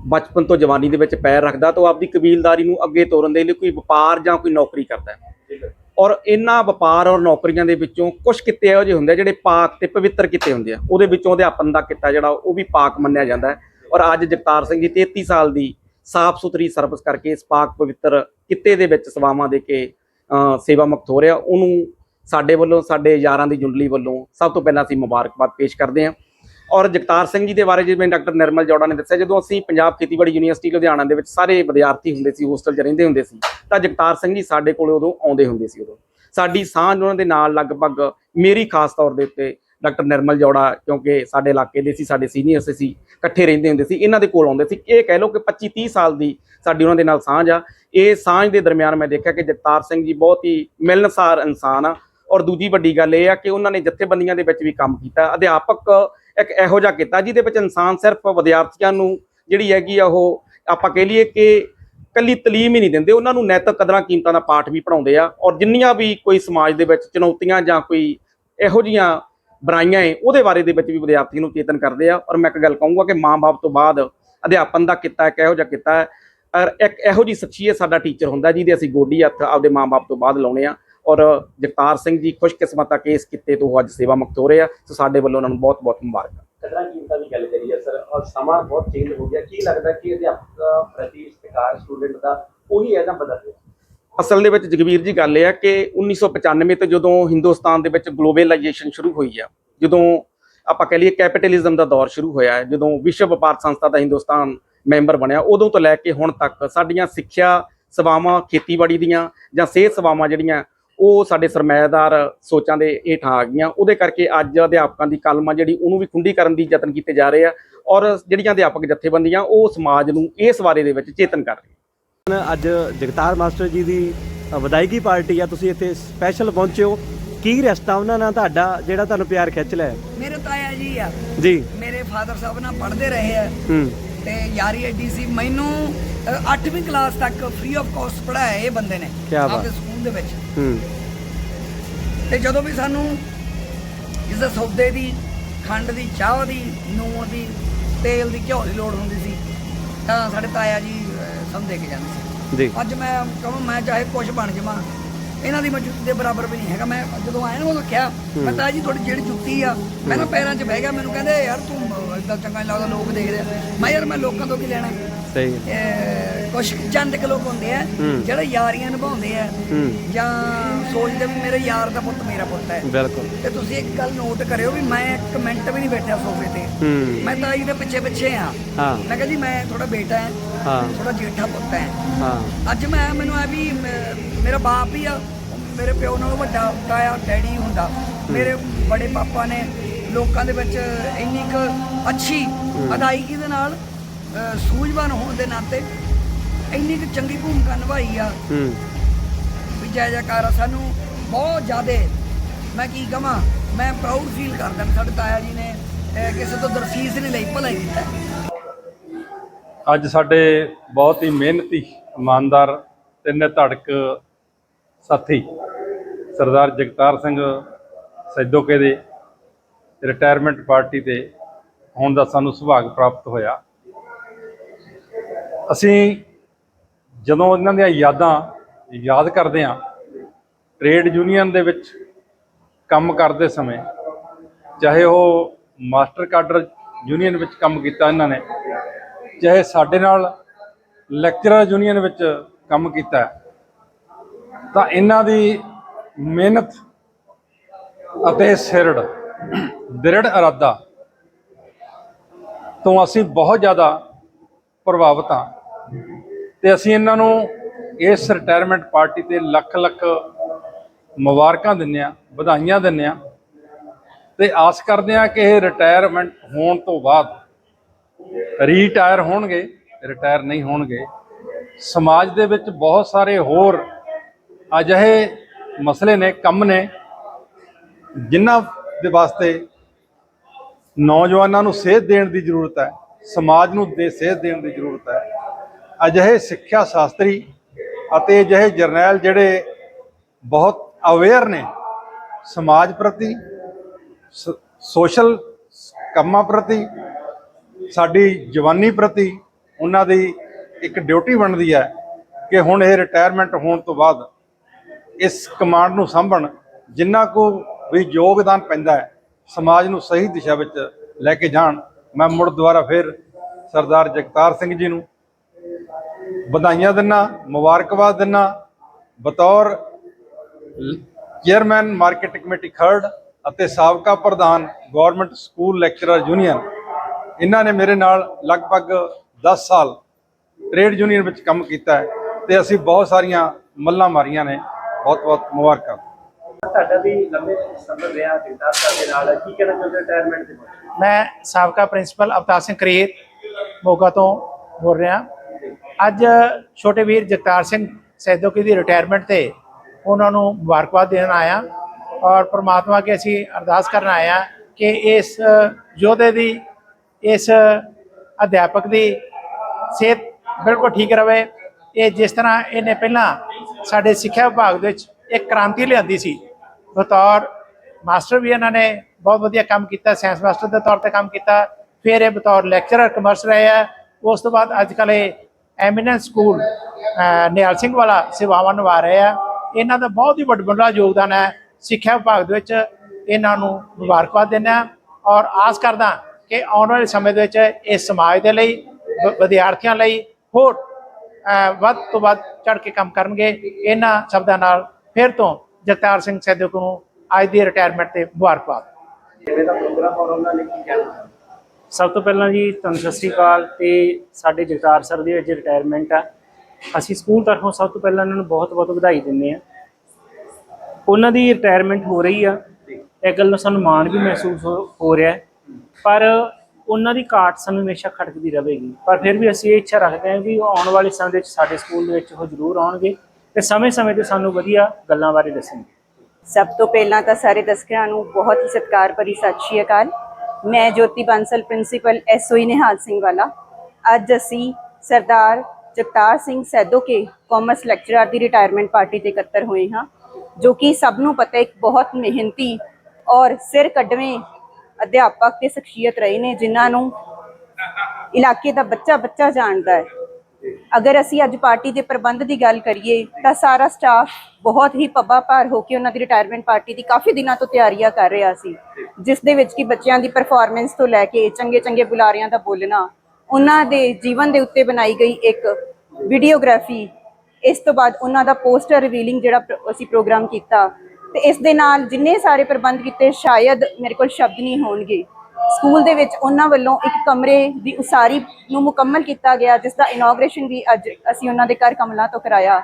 ਬਚਪਨ ਤੋਂ ਜਵਾਨੀ ਦੇ ਵਿੱਚ ਪੈਰ ਰੱਖਦਾ ਤਾਂ ਉਹ ਆਪਦੀ ਕਬੀਲਦਾਰੀ ਨੂੰ ਅੱਗੇ ਤੋਰਨ ਦੇ ਲਈ ਕੋਈ ਵਪਾਰ ਜਾਂ ਕੋਈ ਨੌਕਰੀ ਕਰਦਾ ਹੈ। ਠੀਕ ਹੈ। ਔਰ ਇਹਨਾਂ ਵਪਾਰ ਔਰ ਨੌਕਰੀਆਂ ਦੇ ਵਿੱਚੋਂ ਕੁਝ ਕਿੱਤੇ ਇਹੋ ਜਿਹੇ ਹੁੰਦੇ ਜਿਹੜੇ ਪਾਕ ਤੇ ਪਵਿੱਤਰ ਕਿੱਤੇ ਹੁੰਦੇ ਆ। ਉਹਦੇ ਵਿੱਚੋਂ ਅਧਿਆਪਨ ਦਾ ਕਿੱਤਾ ਜਿਹੜਾ ਉਹ ਵੀ ਪਾਕ ਮੰਨਿਆ ਜਾਂਦਾ ਹੈ। ਔਰ ਅੱਜ ਜਗਤਾਰ ਸਿੰਘ ਜੀ 33 ਸਾਲ ਦੀ ਸਾਫ਼ ਸੁਥਰੀ ਸਰਵਿਸ ਕਰਕੇ ਇਸ ਪਾਕ ਪਵਿੱਤਰ ਕਿੱਤੇ ਦੇ ਵਿੱਚ ਸੇਵਾਵਾਂ ਦੇ ਕੇ ਸੇਵਾ ਮੁਕਤ ਹੋ ਰਿਹਾ। ਉਹਨੂੰ ਸਾਡੇ ਵੱਲੋਂ ਸਾਡੇ ਯਾਰਾਂ ਦੀ ਜੁੰਡਲੀ ਵੱਲੋਂ ਸਭ ਤੋਂ ਪਹਿਲਾਂ ਅਸੀਂ ਮੁਬਾਰਕਬਾਦ ਪੇਸ਼ ਕਰਦੇ ਹਾਂ। ਔਰ ਜਗਤਾਰ ਸਿੰਘ ਜੀ ਦੇ ਬਾਰੇ ਜਿਵੇਂ ਡਾਕਟਰ ਨਿਰਮਲ ਜੋੜਾ ਨੇ ਦੱਸਿਆ, ਜਦੋਂ ਅਸੀਂ ਪੰਜਾਬ ਖੇਤੀਬਾੜੀ ਯੂਨੀਵਰਸਿਟੀ ਲੁਧਿਆਣਾ ਦੇ ਵਿੱਚ ਸਾਰੇ ਵਿਦਿਆਰਥੀ ਹੁੰਦੇ ਸੀ, ਹੋਸਟਲ 'ਚ ਰਹਿੰਦੇ ਹੁੰਦੇ ਸੀ, ਤਾਂ ਜਗਤਾਰ ਸਿੰਘ ਜੀ ਸਾਡੇ ਕੋਲ ਉਦੋਂ ਆਉਂਦੇ ਹੁੰਦੇ ਸੀ ਉਦੋਂ। ਸਾਡੀ ਸਾਂਝ ਉਹਨਾਂ ਦੇ ਨਾਲ ਲਗਭਗ ਮੇਰੀ ਖਾਸ ਤੌਰ ਦੇ ਉੱਤੇ ਡਾਕਟਰ ਨਿਰਮਲ ਜੋੜਾ, ਕਿਉਂਕਿ ਸਾਡੇ ਇਲਾਕੇ ਦੇ ਸੀ, ਸਾਡੇ ਸੀਨੀਅਰ ਸੀ ਇਕੱਠੇ ਰਹਿੰਦੇ ਹੁੰਦੇ ਸੀ, ਇਹਨਾਂ ਦੇ ਕੋਲ ਆਉਂਦੇ ਸੀ। ਇਹ ਕਹਿ ਲਓ ਕਿ 25 30 ਸਾਲ ਦੀ ਸਾਡੀ ਉਹਨਾਂ ਦੇ ਨਾਲ ਸਾਂਝ ਆ। ਇਹ ਸਾਂਝ ਦੇ ਦਰਮਿਆਨ ਮੈਂ ਦੇਖਿਆ ਕਿ ਜਗਤਾਰ ਸਿੰਘ ਜੀ ਬਹੁਤ ਹੀ ਮਿਲਨਸਾਰ ਇਨਸਾਨ ਆ। ਔਰ ਦੂਜੀ ਵੱਡੀ ਗੱਲ ਇਹ ਆ ਕਿ ਉਹਨਾਂ ਨੇ ਜਥੇਬੰਦੀਆਂ ਦੇ ਵਿੱਚ ਵੀ ਕੰਮ ਕੀਤਾ। ਅਧਿਆਪਕ ਇੱਕ ਇਹੋ ਜਿਹਾ ਕੀਤਾ ਜਿਹਦੇ ਵਿੱਚ ਇਨਸਾਨ ਸਿਰਫ ਵਿਦਿਆਰਥੀਆਂ ਨੂੰ ਜਿਹੜੀ ਹੈਗੀ ਆ ਉਹ ਆਪਾਂ ਕਹਿ ਲਈਏ ਕਿ ਕੱਲੀ ਤਾਲੀਮ ਹੀ ਨਹੀਂ ਦਿੰਦੇ, ਉਹਨਾਂ ਨੂੰ ਨੈਤਿਕ ਕਦਰਾਂ ਕੀਮਤਾਂ ਦਾ ਪਾਠ ਵੀ ਪੜਾਉਂਦੇ ਆ ਔਰ ਜਿੰਨੀਆਂ ਵੀ ਕੋਈ ਸਮਾਜ ਦੇ ਵਿੱਚ ਚੁਣੌਤੀਆਂ ਜਾਂ ਕੋਈ ਇਹੋ ਜੀਆਂ ਬੁਰਾਈਆਂ ਏ, ਉਹਦੇ ਬਾਰੇ ਦੇ ਵਿੱਚ ਵੀ ਵਿਦਿਆਰਥੀ ਨੂੰ ਚੇਤਨ ਕਰਦੇ ਆ ਔਰ ਮੈਂ ਇੱਕ ਗੱਲ ਕਹੂੰਗਾ ਕਿ ਮਾਂ-ਬਾਪ ਤੋਂ ਬਾਅਦ ਅਧਿਆਪਨ ਦਾ ਕਿੱਤਾ ਇੱਕ ਇਹੋ ਜਿਹਾ ਕਿੱਤਾ ਹੈ ਔਰ ਇੱਕ ਇਹੋ ਜੀ ਸ਼ਖਸੀਅਤ ਸਾਡਾ ਟੀਚਰ ਹੁੰਦਾ ਜਿਹਦੇ ਅਸੀਂ ਗੋਡੀ ਹੱਥ ਆਪਦੇ ਮਾਂ-ਬਾਪ ਤੋਂ ਬਾਅਦ ਲਾਉਣੇ ਆ। ਔਰ ਜਗਤਾਰ ਸਿੰਘ ਜੀ ਖੁਸ਼ਕਿਸਮਤ ਆ ਕਿ ਇਸ ਕਿੱਤੇ ਤੋਂ ਅੱਜ ਸੇਵਾ ਮੁਕਤ ਹੋ ਰਹੇ ਆ। ਸੋ ਸਾਡੇ ਵੱਲੋਂ ਉਹਨਾਂ ਨੂੰ ਬਹੁਤ-ਬਹੁਤ ਮੁਬਾਰਕਾਂ। ਕਦਰਾਂ ਕੀਮਤਾਂ ਦੀ ਗੱਲ ਕਰੀਏ ਸਰ ਔਰ ਸਮਾਂ ਬਹੁਤ ਚੇਂਜ ਹੋ ਗਿਆ। ਕੀ ਲੱਗਦਾ ਕਿ ਅਧਿਆਪਕ ਪ੍ਰਤੀ ਇਸਤਕਾਰ ਸਟੂਡੈਂਟ ਦਾ ਉਹੀ ਹੈ ਜਾਂ ਬਦਲ ਰਿਹਾ? ਅਸਲ ਦੇ ਵਿੱਚ ਜਗਵੀਰ ਜੀ ਗੱਲ ਇਹ ਆ ਕਿ 1995 ਤੋਂ ਜਦੋਂ ਹਿੰਦੁਸਤਾਨ ਦੇ ਵਿੱਚ ਗਲੋਬਲਾਈਜੇਸ਼ਨ ਸ਼ੁਰੂ ਹੋਈ ਆ ਜਦੋਂ ਆਪਾਂ ਕਹ ਲਈਏ ਕੈਪੀਟਲਿਜ਼ਮ ਦਾ ਦੌਰ ਸ਼ੁਰੂ ਹੋਇਆ ਹੈ ਜਦੋਂ ਵਿਸ਼ਵ ਵਪਾਰ ਸੰਸਥਾ ਦਾ ਹਿੰਦੁਸਤਾਨ ਮੈਂਬਰ ਬਣਿਆ ਉਦੋਂ ਤੋਂ ਲੈ ਕੇ ਹੁਣ ਤੱਕ ਸਾਡੀਆਂ ਸਿੱਖਿਆ ਸੇਵਾਵਾਂ ਖੇਤੀਬਾੜੀ ਦੀਆਂ ਜਾਂ ਸਿਹਤ ਸੇਵਾਵਾਂ ਜਿਹੜੀਆਂ ਉਹ ਸਾਡੇ ਸਰਮਾਏਦਾਰ ਸੋਚਾਂ ਦੇ ਹੇਠਾਂ ਆ ਗਈਆਂ। ਉਹਦੇ ਕਰਕੇ ਅੱਜ ਅਧਿਆਪਕਾਂ ਦੀ ਕਲਮ ਆ ਜਿਹੜੀ ਉਹਨੂੰ ਵੀ ਖੁੰਡੀ ਕਰਨ ਦੀ ਯਤਨ ਕੀਤੇ ਜਾ ਰਹੇ ਆ ਔਰ ਜਿਹੜੀਆਂ ਅਧਿਆਪਕ ਜਥੇਬੰਦੀਆਂ ਉਹ ਸਮਾਜ ਨੂੰ ਇਸ ਬਾਰੇ ਦੇ ਵਿੱਚ ਚੇਤਨ ਕਰ ਰਹੀਆਂ। ਅੱਜ ਜਗਤਾਰ ਮਾਸਟਰ ਜੀ ਦੀ ਵਿਦਾਇਗੀ ਪਾਰਟੀ ਆ? ਤੁਸੀਂ ਇੱਥੇ ਸਪੈਸ਼ਲ ਪਹੁੰਚੇ ਹੋ। ਕੀ ਰਸਤਾ ਉਹਨਾਂ ਨਾਲ ਤੁਹਾਡਾ ਜਿਹੜਾ ਤੁਹਾਨੂੰ ਪਿਆਰ ਖਿੱਚ ਲਿਆ? ਮੇਰੇ ਤਾਇਆ ਜੀ ਆ। ਜੀ। ਮੇਰੇ ਫਾਦਰ ਸਾਹਿਬ ਨਾਲ ਪੜ੍ਹਦੇ ਰਹੇ ਆ। ਹੂੰ। ਤੇ ਯਾਰੀ ਐਡੀ ਸੀ। ਮੈਨੂੰ 8ਵੀਂ ਕਲਾਸ ਤੱਕ ਫ੍ਰੀ ਆਫ ਕਾਸਟ ਪੜਾਇਆ ਇਹ ਬੰਦੇ ਨੇ ਕਿਆ ਬਾਤ। ਸਕੂਲ ਦੇ ਵਿੱਚ। ਹੂੰ। ਤੇ ਜਦੋਂ ਵੀ ਸਾਨੂੰ ਕਿਸੇ ਸੌਦੇ ਦੀ ਖੰਡ ਦੀ ਚਾਹ ਦੀ ਨੂਣ ਦੀ ਤੇਲ ਦੀ ਘਿਓ ਦੀ ਲੋੜ ਹੁੰਦੀ ਸੀ ਤਾਂ ਸਾਡੇ ਤਾਇਆ ਜੀ ਅਹ, ਸਾਨੂੰ ਦੇ ਕੇ ਜਾਂਦੇ ਸੀ। ਜੀ। ਅੱਜ ਮੈਂ ਕਹਾਂ ਮੈਂ ਚਾਹੇ ਕੁਝ ਬਣ ਜਾਵਾਂ ਇਹਨਾਂ ਦੀ ਮੌਜੂਦਗੀ ਦੇ ਬਰਾਬਰ ਵੀ ਨਹੀਂ ਹੈਗਾ। ਮੈਂ ਜਦੋਂ ਆਇਆ ਨਾ ਉਦੋਂ ਕਿਹਾ ਮੈਂ ਤਾਂ ਜੀ ਤੁਹਾਡੀ ਜਿਹੜੀ ਜੁੱਤੀ ਆ ਮੈਂ ਨਾ ਪੈਰਾਂ 'ਚ ਬਹਿ ਗਿਆ ਮੈਨੂੰ ਕਹਿੰਦੇ ਯਾਰ ਤੂੰ ਇਦਾਂ ਚੰਗਾ ਨਹੀਂ ਲੱਗਦਾ ਲੋਕ ਦੇਖਦੇ ਆ। ਮੈਂ ਯਾਰ ਮੈਂ ਲੋਕਾਂ ਤੋਂ ਕੀ ਲੈਣਾ? ਸਹੀ। ਕੁਛ ਚੰਦ ਕੁ ਲੋਕ ਹੁੰਦੇ ਆ। ਜਿਹੜੇ ਯਾਰੀਆਂ ਨਿਭਾਉਂਦੇ ਆ ਜਾਂ ਸੋਚਦੇ ਵੀ ਮੇਰੇ ਯਾਰ ਦਾ ਪੁੱਤ ਮੇਰਾ ਪੁੱਤ ਹੈ। ਬਿਲਕੁਲ। ਤੇ ਤੁਸੀਂ ਇੱਕ ਗੱਲ ਨੋਟ ਕਰਿਓ ਵੀ ਮੈਂ ਇੱਕ ਮਿੰਟ ਵੀ ਨਹੀਂ ਬੈਠਿਆ ਸੋਫੇ ਤੇ। ਹੂੰ। ਮੈਂ ਤਾਂ ਇਹਦੇ ਪਿੱਛੇ ਪਿੱਛੇ ਆ। ਹਾਂ। ਮੈਂ ਕਿਹਾ ਜੀ ਮੈਂ ਥੋੜਾ ਬੇਟਾ ਹੈ। ਹਾਂ। ਥੋੜਾ ਜੇਠਾ ਪੁੱਤ ਹੈ। ਹਾਂ। ਅੱਜ ਮੈਂ ਮੈਨੂੰ ਆ ਵੀ ਮ- ਮੇਰਾ ਬਾਪ ਹੀ ਆ। ਮੇਰੇ ਪਿਓ ਨਾਲੋਂ ਵੱਡਾ ਤਾਇਆ ਡੈਡੀ ਹੁੰਦਾ। ਮੇਰੇ ਬੜੇ ਪਾਪਾ ਨੇ ਲੋਕਾਂ ਦੇ ਵਿੱਚ ਇੰਨੀ ਕੁ ਅੱਛੀ ਅਦਾਇਗੀ ਦੇ ਨਾਲ ਸੂਝਵਾਨ ਹੋਣ ਦੇ ਨਾਤੇ ਇੰਨੀ ਕੁ ਚੰਗੀ ਭੂਮਿਕਾ ਨਿਭਾਈ ਆ। ਹੂੰ। ਵੀ ਜੈ ਜੈਕਾਰ ਆ ਸਾਨੂੰ ਬਹੁਤ ਜ਼ਿਆਦੇ ਮੈਂ ਕੀ ਕਹਾਂ ਮੈਂ ਪ੍ਰਾਊਡ ਫੀਲ ਕਰਦਾ ਵੀ ਸਾਡੇ ਤਾਇਆ ਜੀ ਨੇ ਕਿਸੇ ਤੋਂ ਦਰਫੀਸ ਨਹੀਂ ਲਈ ਭਲਾ ਹੀ ਕੀਤਾ ਅੱਜ ਸਾਡੇ ਬਹੁਤ ਹੀ ਮਿਹਨਤੀ ਇਮਾਨਦਾਰ ਤੇ ਨਿਧੜਕ ਸਾਥੀ ਸਰਦਾਰ ਜਗਤਾਰ ਸਿੰਘ ਸੈਦੋਕੇ ਦੇ ਰਿਟਾਇਰਮੈਂਟ ਪਾਰਟੀ ਤੇ ਹੋਣ ਦਾ ਸਾਨੂੰ ਸੁਭਾਗ ਪ੍ਰਾਪਤ ਹੋਇਆ। ਅਸੀਂ ਜਦੋਂ ਇਹਨਾਂ ਦੀਆਂ ਯਾਦਾਂ ਯਾਦ ਕਰਦੇ ਹਾਂ ਟ੍ਰੇਡ ਯੂਨੀਅਨ ਦੇ ਵਿੱਚ ਕੰਮ ਕਰਦੇ ਸਮੇਂ, ਚਾਹੇ ਉਹ ਮਾਸਟਰ ਕਾਡਰ ਯੂਨੀਅਨ ਵਿੱਚ ਕੰਮ ਕੀਤਾ ਇਹਨਾਂ ਨੇ, ਚਾਹੇ ਸਾਡੇ ਨਾਲ ਲੈਕਚਰਰ ਯੂਨੀਅਨ ਵਿੱਚ ਕੰਮ ਕੀਤਾ, ਤਾਂ ਇਹਨਾਂ ਦੀ ਮਿਹਨਤ ਅਤੇ ਸਿਰੜ, ਦ੍ਰਿੜ ਇਰਾਦਾ ਤੋਂ ਅਸੀਂ ਬਹੁਤ ਜ਼ਿਆਦਾ ਪ੍ਰਭਾਵਿਤ ਹਾਂ। ਤੇ ਅਸੀਂ ਇਹਨਾਂ ਨੂੰ ਇਸ ਰਿਟਾਇਰਮੈਂਟ ਪਾਰਟੀ ਤੇ ਲੱਖ ਲੱਖ ਮੁਬਾਰਕਾਂ ਦਿੰਦੇ ਹਾਂ, ਵਧਾਈਆਂ ਦਿੰਦੇ ਹਾਂ ਤੇ ਆਸ ਕਰਦੇ ਹਾਂ ਕਿ ਇਹ ਰਿਟਾਇਰਮੈਂਟ ਹੋਣ ਤੋਂ ਬਾਅਦ ਰੀਟਾਇਰ ਹੋਣਗੇ ਰਿਟਾਇਰ ਨਹੀਂ ਹੋਣਗੇ। ਸਮਾਜ ਦੇ ਵਿੱਚ ਬਹੁਤ ਸਾਰੇ ਹੋਰ ਅਜਿਹੇ ਮਸਲੇ ਨੇ, ਕੰਮ ਨੇ, ਜਿਨ੍ਹਾਂ ਦੇ ਵਾਸਤੇ ਨੌਜਵਾਨਾਂ ਨੂੰ ਸੇਧ ਦੇਣ ਦੀ ਜ਼ਰੂਰਤ ਹੈ, ਸਮਾਜ ਨੂੰ ਦੇ ਸੇਧ ਦੇਣ ਦੀ ਜ਼ਰੂਰਤ ਹੈ। ਅਜਿਹੇ ਸਿੱਖਿਆ ਸ਼ਾਸਤਰੀ ਅਤੇ ਅਜਿਹੇ ਜਰਨੈਲ ਜਿਹੜੇ ਬਹੁਤ ਅਵੇਅਰ ਨੇ ਸਮਾਜ ਪ੍ਰਤੀ, ਸ- ਸੋਸ਼ਲ ਕੰਮਾਂ ਪ੍ਰਤੀ, ਸਾਡੀ ਜਵਾਨੀ ਪ੍ਰਤੀ ਉਹਨਾਂ ਦੀ ਇੱਕ ਡਿਊਟੀ ਬਣਦੀ ਹੈ ਕਿ ਹੁਣ ਇਹ ਰਿਟਾਇਰਮੈਂਟ ਹੋਣ ਤੋਂ ਬਾਅਦ ਇਸ ਕਮਾਂਡ ਨੂੰ ਸਾਂਭਣ, ਜਿੰਨਾ ਕੋ ਵੀ ਯੋਗਦਾਨ ਪੈਂਦਾ ਹੈ, ਸਮਾਜ ਨੂੰ ਸਹੀ ਦਿਸ਼ਾ ਵਿੱਚ ਲੈ ਕੇ ਜਾਣ। ਮੈਂ ਮੁੜ ਦੁਬਾਰਾ ਫਿਰ ਸਰਦਾਰ ਜਗਤਾਰ ਸਿੰਘ ਜੀ ਨੂੰ ਵਧਾਈਆਂ ਦਿੰਨਾ ਮੁਬਾਰਕਬਾਦ ਦਿੰਨਾ। ਬਤੌਰ ਚੇਅਰਮੈਨ ਮਾਰਕੀਟ ਕਮੇਟੀ ਖਰੜ ਅਤੇ ਸਾਬਕਾ ਪ੍ਰਧਾਨ ਗਵਰਨਮੈਂਟ ਸਕੂਲ ਲੈਕਚਰਰ ਯੂਨੀਅਨ। ਇਹਨਾਂ ਨੇ ਮੇਰੇ ਨਾਲ ਲਗਭਗ 10 ਸਾਲ ਟ੍ਰੇਡ ਯੂਨੀਅਨ ਵਿੱਚ ਕੰਮ ਕੀਤਾ ਹੈ ਤੇ ਅਸੀਂ ਬਹੁਤ ਸਾਰੀਆਂ ਮੱਲਾਂ ਮਾਰੀਆਂ ਨੇ। ਬਹੁਤ ਬਹੁਤ ਮੁਬਾਰਕਾਂ। ਤੁਹਾਡਾ ਵੀ ਲੰਬੇ ਸਫ਼ਰ ਰਿਹਾ ਦੇ ਨਾਲ ਕੀ ਕਹਿਣਾ ਚਾਹੁੰਦੇ ਰਿਟਾਇਰਮੈਂਟ ਦੇ ਬਾਰੇ? ਮੈਂ ਸਾਬਕਾ ਪ੍ਰਿੰਸੀਪਲ ਅਵਤਾਰ ਸਿੰਘ ਕਰੀਰ ਮੋਗਾ ਤੋਂ ਬੋਲ ਰਿਹਾ। ਅੱਜ ਛੋਟੇ ਵੀਰ ਜਗਤਾਰ ਸਿੰਘ ਸੈਦੋਕੀ ਦੀ ਰਿਟਾਇਰਮੈਂਟ ਤੇ ਉਹਨਾਂ ਨੂੰ ਮੁਬਾਰਕਬਾਦ ਦੇਣ ਆਇਆ ਔਰ ਪ੍ਰਮਾਤਮਾ ਅੱਗੇ ਅਸੀਂ ਅਰਦਾਸ ਕਰਨ ਆਇਆ ਕਿ ਇਸ ਯੋਧੇ ਦੀ, ਇਸ ਅਧਿਆਪਕ ਦੀ ਸਿਹਤ ਬਿਲਕੁਲ ਠੀਕ ਰਵੇ। ਇਹ ਜਿਸ ਤਰ੍ਹਾਂ ਇਹਨੇ ਪਹਿਲਾਂ ਸਾਡੇ ਸਿੱਖਿਆ ਵਿਭਾਗ ਦੇ ਵਿੱਚ ਇੱਕ ਕ੍ਰਾਂਤੀ ਲਿਆਂਦੀ ਸੀ, ਬਤੌਰ ਮਾਸਟਰ ਵੀ ਇਹਨਾਂ ਨੇ ਬਹੁਤ ਵਧੀਆ ਕੰਮ ਕੀਤਾ ਸਾਇੰਸ ਮਾਸਟਰ ਦੇ ਤੌਰ ਤੇ ਕੰਮ ਕੀਤਾ, ਫਿਰ ਇਹ ਬਤੌਰ ਲੈਕਚਰਰ ਕਮਰਸ ਰਹੇ ਆ। ਉਸ ਤੋਂ ਬਾਅਦ ਅੱਜ ਕੱਲ੍ਹ ਇਹ ਐਮੀਨੈਂਸ ਸਕੂਲ ਅਹ, ਨਿਹਾਲ ਸਿੰਘ ਵਾਲਾ ਸੇਵਾਵਾਂ ਨਿਭਾ ਰਹੇ ਆ। ਇਹਨਾਂ ਦਾ ਬਹੁਤ ਹੀ ਵੱਡਾ ਯੋਗਦਾਨ ਹੈ। ਸਿੱਖਿਆ ਵਿਭਾਗ ਦੇ ਵਿੱਚ ਇਹਨਾਂ ਨੂੰ ਮੁਬਾਰਕਬਾਦ ਦਿੰਦਾ ਔਰ ਆਸ ਕਰਦਾ ਕਿ ਆਉਣ ਵਾਲੇ ਸਮੇਂ ਦੇ ਵਿੱਚ ਇਹ ਸਮਾਜ ਦੇ ਲਈ ਵਿਦਿਆਰਥੀਆਂ ਲਈ ਹੋਰ ਵੱਧ ਤੋਂ ਵੱਧ ਚੜ ਕੇ ਕੰਮ ਕਰਨਗੇ। ਇਹਨਾਂ ਸ਼ਬਦਾਂ ਨਾਲ ਫਿਰ ਤੋਂ ਜਗਤਾਰ ਸਿੰਘ ਸੈਦੂ ਨੂੰ ਅੱਜ ਦੀ ਰਿਟਾਇਰਮੈਂਟ ਤੇ ਮੁਬਾਰਕਬਾਦ। ਜਿਵੇਂ ਪ੍ਰੋਗਰਾਮ ਔਰ ਉਹਨਾਂ ਨੇ ਕੀ ਕਹਿਣਾ? ਸਭ ਤੋਂ ਪਹਿਲਾਂ ਜੀ ਤੁਹਾਨੂੰ ਸਤਿ ਸ੍ਰੀ ਅਕਾਲ ਤੇ ਸਾਡੇ ਜਗਤਾਰ ਸਰ ਦੀ ਅੱਜ ਰਿਟਾਇਰਮੈਂਟ ਆ। ਅਸੀਂ ਸਕੂਲ ਤਰਫੋਂ ਸਭ ਤੋਂ ਪਹਿਲਾਂ ਉਹਨਾਂ ਨੂੰ ਬਹੁਤ ਬਹੁਤ ਵਧਾਈ ਦਿੰਦੇ ਆ ਉਹਨਾਂ ਦੀ ਰਿਟਾਇਰਮੈਂਟ ਹੋ ਰਹੀ ਆ। ਇਹ ਗੱਲ ਦਾ ਸਾਨੂੰ ਮਾਣ ਵੀ ਮਹਿਸੂਸ ਹੋ ਹੋ ਰਿਹਾ ਪਰ ਉਹਨਾਂ ਦੀ ਘਾਟ ਸਾਨੂੰ ਹਮੇਸ਼ਾ ਖੜਕਦੀ ਰਹੇਗੀ। ਪਰ ਫਿਰ ਵੀ ਅਸੀਂ ਇਹ ਇੱਛਾ ਰੱਖਦੇ ਹਾਂ ਕਿ ਆਉਣ ਵਾਲੇ ਸਮੇਂ ਦੇ ਵਿੱਚ ਸਾਡੇ ਸਕੂਲ ਦੇ ਵਿੱਚ ਉਹ ਜ਼ਰੂਰ ਆਉਣਗੇ ਤੇ ਸਮੇਂ-ਸਮੇਂ ਤੇ ਸਾਨੂੰ ਵਧੀਆ ਗੱਲਾਂ ਬਾਰੇ ਦੱਸਣਗੇ। ਸਭ ਤੋਂ ਪਹਿਲਾਂ ਤਾਂ ਸਾਰੇ ਦਰਸ਼ਕਾਂ ਨੂੰ ਬਹੁਤ ਹੀ ਸਤਿਕਾਰ ਭਰੀ ਸਤਿ ਸ਼੍ਰੀ ਅਕਾਲ। ਮੈਂ ਜੋਤੀ ਬਾਂਸਲ ਪ੍ਰਿੰਸੀਪਲ ਐਸਓਈ ਨਿਹਾਲ ਸਿੰਘ ਵਾਲਾ। ਅੱਜ ਅਸੀਂ ਸਰਦਾਰ ਜਗਤਾਰ ਸਿੰਘ ਸੈਦੋ ਕੇ ਕਾਮਰਸ ਲੈਕਚਰਰ ਦੀ ਰਿਟਾਇਰਮੈਂਟ ਪਾਰਟੀ ਤੇ ਇਕੱਤਰ ਹੋਏ ਹਾਂ, ਜੋ ਕਿ ਸਭ ਨੂੰ ਪਤਾ ਇੱਕ ਬਹੁਤ ਮਿਹਨਤੀ ਔਰ ਸਿਰ ਕੱਢਵੇਂ ਅਧਿਆਪਕ ਤੇ ਸ਼ਖਸੀਅਤ ਰਹੇ ਨੇ, ਜਿਨ੍ਹਾਂ ਨੂੰ ਇਲਾਕੇ ਦਾ ਬੱਚਾ ਬੱਚਾ ਜਾਣਦਾ ਹੈ। ਅਗਰ ਅਸੀਂ ਅੱਜ ਪਾਰਟੀ ਦੇ ਪ੍ਰਬੰਧ ਦੀ ਗੱਲ ਕਰੀਏ, ਤਾਂ ਸਾਰਾ ਸਟਾਫ ਬਹੁਤ ਹੀ ਪੱਬਾ ਭਾਰ ਹੋ ਕੇ ਉਹਨਾਂ ਦੀ ਰਿਟਾਇਰਮੈਂਟ ਪਾਰਟੀ ਦੀ ਕਾਫੀ ਦਿਨਾਂ ਤੋਂ ਤਿਆਰੀਆਂ ਕਰ ਰਿਹਾ ਸੀ। ਜਿਸ ਦੇ ਵਿੱਚ ਕਿ ਬੱਚਿਆਂ ਦੀ ਪਰਫਾਰਮੈਂਸ ਤੋਂ ਲੈ ਕੇ ਚੰਗੇ ਚੰਗੇ ਬੁਲਾਰਿਆਂ ਦਾ ਬੋਲਣਾ, ਉਹਨਾਂ ਦੇ ਜੀਵਨ ਦੇ ਉੱਤੇ ਬਣਾਈ ਗਈ ਇੱਕ ਵੀਡੀਓਗ੍ਰਾਫੀ ਇਸ ਤੋਂ ਬਾਅਦ ਉਹਨਾਂ ਦਾ ਪੋਸਟਰ ਰਿਵੀਲਿੰਗ ਜਿਹੜਾ ਅਸੀਂ ਪ੍ਰੋਗਰਾਮ ਕੀਤਾ। ਤੇ ਇਸ ਦੇ ਨਾਲ ਜਿੰਨੇ ਸਾਰੇ ਪ੍ਰਬੰਧ ਕੀਤੇ, ਸ਼ਾਇਦ ਮੇਰੇ ਕੋਲ ਸ਼ਬਦ ਨਹੀਂ ਹੋਣਗੇ। ਸਕੂਲ ਦੇ ਵਿੱਚ ਉਹਨਾਂ ਵੱਲੋਂ ਇੱਕ ਕਮਰੇ ਦੀ ਉਸਾਰੀ ਨੂੰ ਮੁਕੰਮਲ ਕੀਤਾ ਗਿਆ, ਜਿਸ ਦਾ ਇਨੋਗ੍ਰੇਸ਼ਨ ਵੀ ਅੱਜ ਅਸੀਂ ਉਹਨਾਂ ਦੇ ਘਰ ਕਮਲਾਂ ਤੋਂ ਕਰਾਇਆ।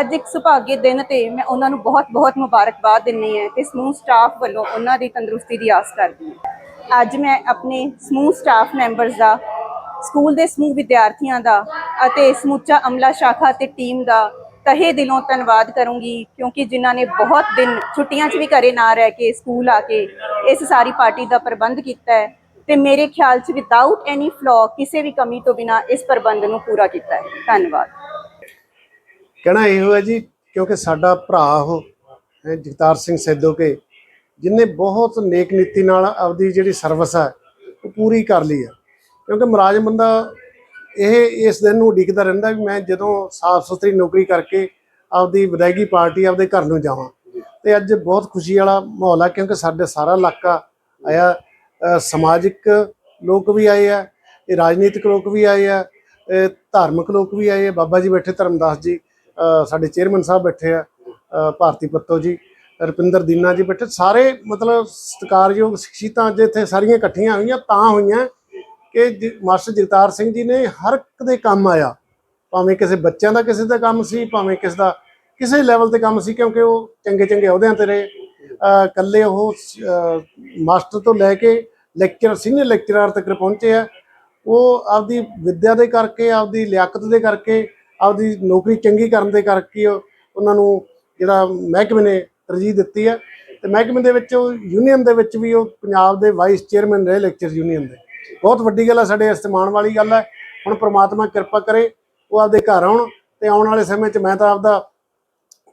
ਅੱਜ ਇੱਕ ਸੁਭਾਗੇ ਦਿਨ ਤੇ ਮੈਂ ਉਹਨਾਂ ਨੂੰ ਬਹੁਤ-ਬਹੁਤ ਮੁਬਾਰਕਬਾਦ ਦਿੰਨੀ ਹੈ ਤੇ ਸਮੂਹ ਸਟਾਫ ਵੱਲੋਂ ਉਹਨਾਂ ਦੀ ਤੰਦਰੁਸਤੀ ਦੀ ਆਸ ਕਰਦੀ ਹਾਂ। ਅੱਜ ਮੈਂ ਆਪਣੇ ਸਮੂਹ ਸਟਾਫ ਮੈਂਬਰਸ ਦਾ, ਸਕੂਲ ਦੇ ਸਮੂਹ ਵਿਦਿਆਰਥੀਆਂ ਦਾ ਅਤੇ ਸਮੁੱਚਾ ਅਮਲਾ ਸ਼ਾਖਾ ਤੇ ਟੀਮ ਦਾ ਤਹੇ ਦਿਲੋਂ ਧੰਨਵਾਦ ਕਰੂੰਗੀ, ਕਿਉਂਕਿ ਜਿਨ੍ਹਾਂ ਨੇ ਬਹੁਤ ਦਿਨ ਛੁੱਟੀਆਂ 'ਚ ਵੀ ਘਰੇ ਨਾ ਰਹਿ ਕੇ ਸਕੂਲ ਆ ਕੇ ਇਸ ਸਾਰੀ ਪਾਰਟੀ ਦਾ ਪ੍ਰਬੰਧ ਕੀਤਾ ਹੈ ਤੇ ਮੇਰੇ ਖਿਆਲ 'ਚ ਵਿਦਆਊਟ ਐਨੀ ਫਲੋ ਕਿਸੇ ਵੀ ਕਮੀ ਤੋਂ ਬਿਨਾ ਇਸ ਪ੍ਰਬੰਧ ਨੂੰ ਪੂਰਾ ਕੀਤਾ ਹੈ। ਧੰਨਵਾਦ। ਕਹਿਣਾ ਇਹੋ ਹੈ ਜੀ, ਕਿਉਂਕਿ ਸਾਡਾ ਭਰਾ ਉਹ ਜਗਤਾਰ ਸਿੰਘ ਸੈਦੋਕੇ, ਜਿਨੇ ਬਹੁਤ ਨੇਕ ਨੀਤੀ ਨਾਲ ਆਪਦੀ ਜਿਹੜੀ ਸਰਵਿਸ ਹੈ, ਉਹ ਪੂਰੀ ਕਰ ਲਈ ਹੈ। ਕਿਉਂਕਿ ਮੁਲਾਜ਼ਮ ਬੰਦਾ ਇਹ ਇਸ ਦਿਨ ਨੂੰ ਉਡੀਕਦਾ ਰਹਿੰਦਾ ਵੀ ਮੈਂ ਜਦੋਂ ਸਾਫ਼ ਸੁਥਰੀ ਨੌਕਰੀ ਕਰਕੇ ਆਪਦੀ ਵਿਦਾਇਗੀ ਪਾਰਟੀ ਆਪਦੇ ਘਰ ਨੂੰ ਜਾਵਾਂ। ਤੇ ਅੱਜ ਬਹੁਤ ਖੁਸ਼ੀ ਵਾਲਾ ਮਾਹੌਲ ਹੈ ਕਿਉਂਕਿ ਸਾਡੇ ਸਾਰਾ ਇਲਾਕਾ ਆਇਆ ਸਮਾਜਿਕ ਲੋਕ ਵੀ ਆਏ ਆ, ਇਹ ਰਾਜਨੀਤਿਕ ਲੋਕ ਵੀ ਆਏ ਆ, ਇਹ ਧਾਰਮਿਕ ਲੋਕ ਵੀ ਆਏ ਆ। ਬਾਬਾ ਜੀ ਬੈਠੇ, ਧਰਮਦਾਸ ਜੀ ਸਾਡੇ ਚੇਅਰਮੈਨ ਸਾਹਿਬ ਬੈਠੇ ਆ ਭਾਰਤੀ ਪੱਤੋ ਜੀ, ਰੁਪਿੰਦਰ ਦੀਨਾ ਜੀ ਬੈਠੇ। ਸਾਰੇ ਮਤਲਬ ਸਤਿਕਾਰਯੋਗ ਸ਼ਖਸੀਅਤਾਂ ਅੱਜ ਇੱਥੇ ਸਾਰੀਆਂ ਇਕੱਠੀਆਂ ਹੋਈਆਂ, ਤਾਂ ਹੋਈਆਂ ਕਿ ਜ- ਮਾਸਟਰ ਜਗਤਾਰ ਸਿੰਘ ਜੀ ਨੇ ਹਰ ਇੱਕ ਦੇ ਕੰਮ ਆਇਆ। ਭਾਵੇਂ ਕਿਸੇ ਬੱਚਿਆਂ ਦਾ ਕਿਸੇ ਦਾ ਕੰਮ ਸੀ, ਭਾਵੇਂ ਕਿਸੇ ਦਾ ਕਿਸੇ ਲੈਵਲ ਤੇ ਕੰਮ ਸੀ, ਕਿਉਂਕਿ ਉਹ ਚੰਗੇ ਚੰਗੇ ਅਹੁਦਿਆਂ ਤੇ ਰਹੇ। ਇਕੱਲੇ ਉਹ ਮਾਸਟਰ ਤੋਂ ਲੈ ਕੇ ਲੈਕਚਰ ਸੀਨੀਅਰ ਲੈਕਚਰਰ ਤੱਕ ਪਹੁੰਚੇ ਆ। ਉਹ ਆਪਦੀ ਵਿੱਦਿਆ ਦੇ ਕਰਕੇ, ਆਪਦੀ ਲਿਆਕਤ ਦੇ ਕਰਕੇ, ਆਪਦੀ ਨੌਕਰੀ ਚੰਗੀ ਕਰਨ ਦੇ ਕਰਕੇ ਉਹਨਾਂ ਨੂੰ ਜਿਹੜਾ ਮਹਿਕਮੇ ਨੇ ਤਰਜੀਹ ਦਿੱਤੀ ਹੈ ਤੇ ਮਹਿਕਮੇ ਦੇ ਵਿੱਚ ਉਹ ਯੂਨੀਅਨ ਦੇ ਵਿੱਚ ਵੀ ਉਹ ਪੰਜਾਬ ਦੇ ਵਾਈਸ ਚੇਅਰਮੈਨ ਰਹੇ ਲੈਕਚਰ ਯੂਨੀਅਨ ਦੇ। ਬਹੁਤ ਵੱਡੀ ਗੱਲ ਹੈ ਸਾਡੇ ਇਸਤਮਾਨ ਵਾਲੀ ਗੱਲ ਹੈ ਹੁਣ ਪ੍ਰਮਾਤਮਾ ਕਿਰਪਾ ਕਰੇ, ਉਹ ਆਪਦੇ ਘਰ ਆਉਣ ਤੇ ਆਉਣ ਵਾਲੇ ਸਮੇਂ 'ਚ ਮੈਂ ਤਾਂ ਆਪਦਾ,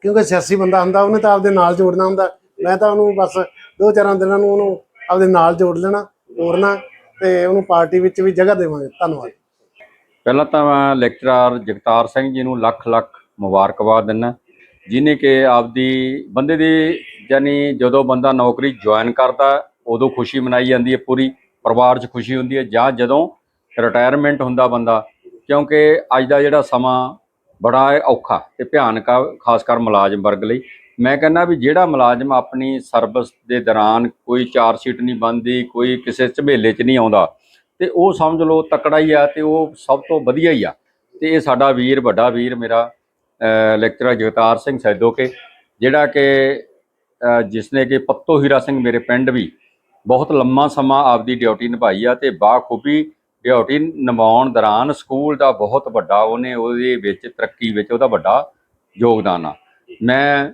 ਕਿਉਂਕਿ ਸਿਆਸੀ ਬੰਦਾ ਹੁੰਦਾ, ਉਹਨੇ ਤਾਂ ਆਪਦੇ ਨਾਲ ਜੋੜਨਾ ਹੁੰਦਾ। ਮੈਂ ਤਾਂ ਉਹਨੂੰ ਬਸ ਦੋ ਚਾਰਾਂ ਦਿਨਾਂ ਨੂੰ ਉਹਨੂੰ ਆਪਦੇ ਨਾਲ ਜੋੜ ਲੈਣਾ, ਤੋਰਨਾ ਤੇ ਉਹਨੂੰ ਪਾਰਟੀ ਵਿੱਚ ਵੀ ਜਗ੍ਹਾ ਦੇਵਾਂਗੇ। ਧੰਨਵਾਦ। ਪਹਿਲਾਂ ਤਾਂ ਮੈਂ ਲੈਕਚਰਾਰ ਜਗਤਾਰ ਸਿੰਘ ਜੀ ਨੂੰ ਲੱਖ ਲੱਖ ਮੁਬਾਰਕਬਾਦ ਦਿੰਦਾ ਜਿਨੇ ਕਿ ਆਪਦੀ ਬੰਦੇ ਦੀ, ਯਾਨੀ ਜਦੋਂ ਬੰਦਾ ਨੌਕਰੀ ਜੁਆਇਨ ਕਰਦਾ, ਉਦੋਂ ਖੁਸ਼ੀ ਮਨਾਈ ਜਾਂਦੀ ਹੈ ਪੂਰੀ। ਪਰਿਵਾਰ 'ਚ ਖੁਸ਼ੀ ਹੁੰਦੀ ਹੈ ਜਾਂ ਜਦੋਂ ਰਿਟਾਇਰਮੈਂਟ ਹੁੰਦਾ ਬੰਦਾ ਕਿਉਂਕਿ ਅੱਜ ਦਾ ਜਿਹੜਾ ਸਮਾਂ ਬੜਾ ਔਖਾ ਤੇ ਭਿਆਨਕ ਆ ਖਾਸ ਕਰ ਮੁਲਾਜ਼ਮ ਵਰਗ ਲਈ। ਮੈਂ ਕਹਿੰਦਾ ਵੀ ਜਿਹੜਾ ਮੁਲਾਜ਼ਮ ਆਪਣੀ ਸਰਵਿਸ ਦੇ ਦੌਰਾਨ ਕੋਈ ਚਾਰ ਸੀਟ ਨਹੀਂ ਬਣਦੀ ਕੋਈ ਕਿਸੇ ਝਮੇਲੇ 'ਚ ਨਹੀਂ ਆਉਂਦਾ ਤੇ ਉਹ ਸਮਝ ਲਓ ਤਕੜਾ ਹੀ ਆ ਤੇ ਉਹ ਸਭ ਤੋਂ ਵਧੀਆ ਹੀ ਆ। ਤੇ ਇਹ ਸਾਡਾ ਵੀਰ ਵੱਡਾ ਵੀਰ ਮੇਰਾ ਲੈਕਚਰਰ ਜਗਤਾਰ ਸਿੰਘ ਸੈਦੋਕੇ ਜਿਹੜਾ ਕਿ ਅ, ਜਿਸਨੇ ਕਿ ਪੱਤੋ ਹੀਰਾ ਸਿੰਘ ਮੇਰੇ ਪਿੰਡ ਵੀ ਬਹੁਤ ਲੰਮਾ ਸਮਾਂ ਆਪਦੀ ਡਿਊਟੀ ਨਿਭਾਈ ਆ ਤੇ ਬਾਖੂਬੀ ਡਿਊਟੀ ਨਿਭਾਉਣ ਦੌਰਾਨ ਸਕੂਲ ਦਾ ਬਹੁਤ ਵੱਡਾ ਉਹਨੇ ਉਹਦੇ ਵਿੱਚ ਤਰੱਕੀ ਵਿੱਚ ਉਹਦਾ ਵੱਡਾ ਯੋਗਦਾਨ ਆ। ਮੈਂ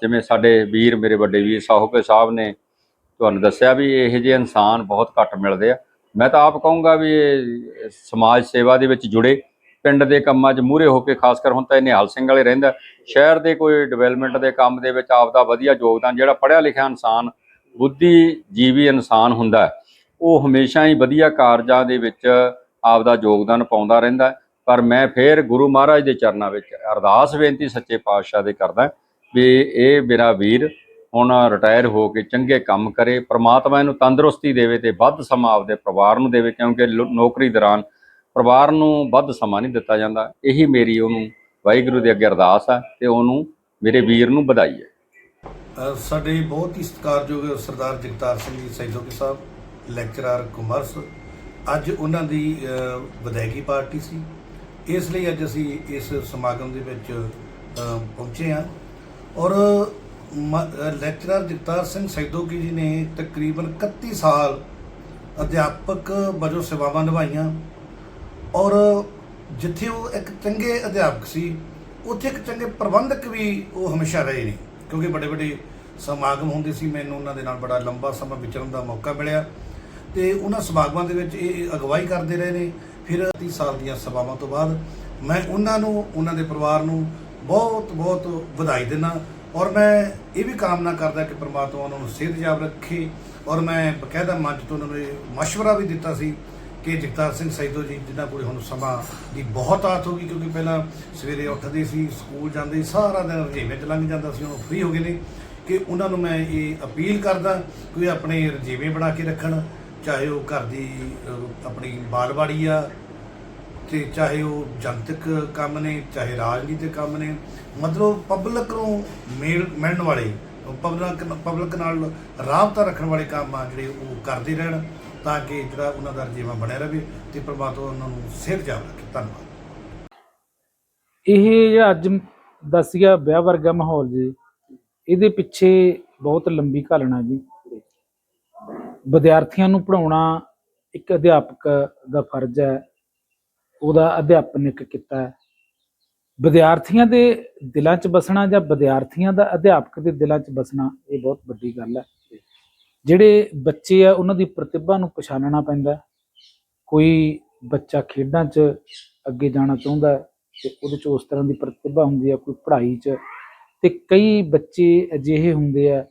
ਜਿਵੇਂ ਸਾਡੇ ਵੀਰ ਮੇਰੇ ਵੱਡੇ ਵੀਰ ਸਾਹੋਕੇ ਸਾਹਿਬ ਨੇ ਤੁਹਾਨੂੰ ਦੱਸਿਆ ਵੀ ਇਹੋ ਜਿਹੇ ਇਨਸਾਨ ਬਹੁਤ ਘੱਟ ਮਿਲਦੇ ਆ। ਮੈਂ ਤਾਂ ਆਪ ਕਹੂੰਗਾ ਵੀ ਇਹ ਸਮਾਜ ਸੇਵਾ ਦੇ ਵਿੱਚ ਜੁੜੇ, ਪਿੰਡ ਦੇ ਕੰਮਾਂ 'ਚ ਮੂਹਰੇ ਹੋ ਕੇ ਖਾਸ ਕਰ ਹੁਣ ਤਾਂ ਇਹ ਨਿਹਾਲ ਸਿੰਘ ਵਾਲੇ ਰਹਿੰਦਾ, ਸ਼ਹਿਰ ਦੇ ਕੋਈ ਡਿਵੈਲਪਮੈਂਟ ਦੇ ਕੰਮ ਦੇ ਵਿੱਚ ਆਪ ਦਾ ਵਧੀਆ ਯੋਗਦਾਨ ਜਿਹੜਾ ਪੜ੍ਹਿਆ ਲਿਖਿਆ ਇਨਸਾਨ ਬੁੱਧੀ ਜੀਵੀ ਇਨਸਾਨ ਹੁੰਦਾ ਉਹ ਹਮੇਸ਼ਾ ਹੀ ਵਧੀਆ ਕਾਰਜਾਂ ਦੇ ਵਿੱਚ ਆਪਦਾ ਯੋਗਦਾਨ ਪਾਉਂਦਾ ਰਹਿੰਦਾ ਪਰ ਮੈਂ ਫੇਰ ਗੁਰੂ ਮਹਾਰਾਜ ਦੇ ਚਰਨਾਂ ਵਿੱਚ ਅਰਦਾਸ ਬੇਨਤੀ ਸੱਚੇ ਪਾਤਸ਼ਾਹ ਦੇ ਕਰਦਾ ਵੀ ਇਹ ਮੇਰਾ ਵੀਰ ਹੁਣ ਰਿਟਾਇਰ ਹੋ ਕੇ ਚੰਗੇ ਕੰਮ ਕਰੇ, ਪ੍ਰਮਾਤਮਾ ਇਹਨੂੰ ਤੰਦਰੁਸਤੀ ਦੇਵੇ ਤੇ ਵੱਧ ਸਮਾਂ ਆਪਦੇ ਪਰਿਵਾਰ ਨੂੰ ਦੇਵੇ, ਕਿਉਂਕਿ ਲੋ- ਨੌਕਰੀ ਦੌਰਾਨ ਪਰਿਵਾਰ ਨੂੰ ਵੱਧ ਸਮਾਂ ਨਹੀਂ ਦਿੱਤਾ ਜਾਂਦਾ। ਇਹੀ ਮੇਰੀ ਉਹਨੂੰ ਵਾਹਿਗੁਰੂ ਦੇ ਅੱਗੇ ਅਰਦਾਸ ਆ ਤੇ ਉਹਨੂੰ ਮੇਰੇ ਵੀਰ ਨੂੰ ਵਧਾਈ ਹੈ। ਸਾਡੇ ਬਹੁਤ ਹੀ ਸਤਿਕਾਰਯੋਗ ਸਰਦਾਰ ਜਗਤਾਰ ਸਿੰਘ ਜੀ ਸੈਦੋਕੀ ਸਾਹਿਬ ਲੈਕਚਰਰ ਕਮਰਸ ਅੱਜ ਉਹਨਾਂ ਦੀ ਵਿਦਾਇਗੀ ਪਾਰਟੀ ਸੀ। ਇਸ ਲਈ ਅੱਜ ਅਸੀਂ ਇਸ ਸਮਾਗਮ ਦੇ ਵਿੱਚ ਪਹੁੰਚੇ ਹਾਂ। ਔਰ ਮ- ਅ, ਲੈਕਚਰਰ ਜਗਤਾਰ ਸਿੰਘ ਸੈਦੋਕੀ ਜੀ ਨੇ ਤਕਰੀਬਨ 31 ਸਾਲ ਅਧਿਆਪਕ ਵਜੋਂ ਸੇਵਾਵਾਂ ਨਿਭਾਈਆਂ। ਔਰ ਜਿੱਥੇ ਉਹ ਇੱਕ ਚੰਗੇ ਅਧਿਆਪਕ ਸੀ ਉੱਥੇ ਇੱਕ ਚੰਗੇ ਪ੍ਰਬੰਧਕ ਵੀ ਉਹ ਹਮੇਸ਼ਾ ਰਹੇ ਨੇ। ਕਿਉਂਕਿ ਵੱਡੇ ਵੱਡੇ ਸਮਾਗਮ ਹੁੰਦੇ ਸੀ, ਮੈਨੂੰ ਉਹਨਾਂ ਦੇ ਨਾਲ ਬੜਾ ਲੰਬਾ ਸਮਾਂ ਵਿਚਰਨ ਦਾ ਮੌਕਾ ਮਿਲਿਆ। ਤੇ ਉਹਨਾਂ ਸਮਾਗਮਾਂ ਦੇ ਵਿੱਚ ਇਹ ਅਗਵਾਈ ਕਰਦੇ ਰਹੇ ਨੇ। ਫਿਰ 30 ਸਾਲ ਦੀਆਂ ਸਭਾਵਾਂ ਤੋਂ ਬਾਅਦ ਮੈਂ ਉਹਨਾਂ ਨੂੰ, ਉਹਨਾਂ ਦੇ ਪਰਿਵਾਰ ਨੂੰ ਬਹੁਤ ਬਹੁਤ ਵਧਾਈ ਦਿੰਦਾ ਔਰ ਮੈਂ ਇਹ ਵੀ ਕਾਮਨਾ ਕਰਦਾ ਕਿ ਪ੍ਰਮਾਤਮਾ ਉਹਨਾਂ ਨੂੰ ਸਿਹਤਯਾਬ ਰੱਖੇ ਔਰ ਮੈਂ ਬਕਾਇਦਾ ਮੰਚ ਤੋਂ ਉਹਨਾਂ ਨੂੰ ਇਹ ਮਸ਼ਵਰਾ ਵੀ ਦਿੱਤਾ ਸੀ ਕਿ ਜਗਤਾਰ ਸਿੰਘ ਸੈਦੋ ਜੀ, ਜਿਨ੍ਹਾਂ ਕੋਲ ਹੁਣ ਸਮਾਂ ਦੀ ਬਹੁਤ ਆਤ ਹੋ ਗਈ, ਕਿਉਂਕਿ ਪਹਿਲਾਂ ਸਵੇਰੇ ਉੱਠਦੇ ਸੀ, ਸਕੂਲ ਜਾਂਦੇ ਸਾਰਾ ਦਿਨ ਰਜੇਵੇਂ 'ਚ ਲੰਘ ਜਾਂਦਾ ਸੀ, ਹੁਣ ਫ੍ਰੀ ਹੋ ਗਏ ਨੇ। ਕਿ ਉਹਨਾਂ ਨੂੰ ਮੈਂ ਇਹ ਅਪੀਲ ਕਰਦਾ ਕਿ ਆਪਣੇ ਰਜੇਵੇਂ ਬਣਾ ਕੇ ਰੱਖਣ, ਚਾਹੇ ਉਹ ਘਰ ਦੀ ਆਪਣੀ ਬਾਲਵਾੜੀ ਆ, ਤੇ ਚਾਹੇ ਉਹ ਜਨਤਕ ਕੰਮ ਨੇ, ਚਾਹੇ ਰਾਜਨੀਤਿਕ ਕੰਮ ਨੇ, ਮਤਲਬ ਪਬਲਿਕ ਨੂੰ ਮੇਲ ਮਿਲਣ ਵਾਲੇ ਪਬਲਿਕ ਪਬਲਿਕ ਨਾਲ ਰਾਬਤਾ ਰੱਖਣ ਵਾਲੇ ਕੰਮ ਆ ਜਿਹੜੇ ਉਹ ਕਰਦੇ ਰਹਿਣ। ਤਾਂ ਕਿ ਜਿਹੜਾ ਉਹਨਾਂ ਦਾ ਰਜੀਵਾ ਬਣਿਆ ਰਹੇ ਤੇ ਪ੍ਰਮਾਤਮਾ ਉਹਨਾਂ ਨੂੰ ਸਿਰ ਜਾ ਰੱਖੇ। ਧੰਨਵਾਦ। ਇਹ ਜਿਹੜਾ ਅੱਜ ਦਾ ਵਿਆਹ ਵਰਗਾ ਮਾਹੌਲ ਜੀ, ਇਹਦੇ ਪਿੱਛੇ ਬਹੁਤ ਲੰਬੀ ਘਾਲਣਾ ਜੀ। ਵਿਦਿਆਰਥੀਆਂ ਨੂੰ ਪੜਾਉਣਾ ਇੱਕ ਅਧਿਆਪਕ ਦਾ ਫਰਜ਼ ਹੈ, ਉਹਦਾ ਅਧਿਆਪਨਿਕ ਕੀਤਾ ਹੈ। ਵਿਦਿਆਰਥੀਆਂ ਦੇ ਦਿਲਾਂ 'ਚ ਬਸਣਾ ਜਾਂ ਵਿਦਿਆਰਥੀਆਂ ਦਾ ਅਧਿਆਪਕ ਦੇ ਦਿਲਾਂ 'ਚ ਬਸਣਾ, ਇਹ ਬਹੁਤ ਵੱਡੀ ਗੱਲ ਹੈ। ਜਿਹੜੇ ਬੱਚੇ ਆ, ਉਹਨਾਂ ਦੀ ਪ੍ਰਤਿਭਾ ਨੂੰ ਪਛਾਣਨਾ ਪੈਂਦਾ ਕੋਈ ਬੱਚਾ ਖੇਡਾਂ 'ਚ ਅੱਗੇ ਜਾਣਾ ਚਾਹੁੰਦਾ ਹੈ ਤੇ ਉਹਦੇ 'ਚ ਉਸ ਤਰ੍ਹਾਂ ਦੀ ਪ੍ਰਤਿਭਾ ਹੁੰਦੀ ਹੈ, ਕੋਈ ਪੜ੍ਹਾਈ 'ਚ। ਤੇ ਕਈ ਬੱਚੇ ਅਜਿਹੇ ਹੁੰਦੇ ਆ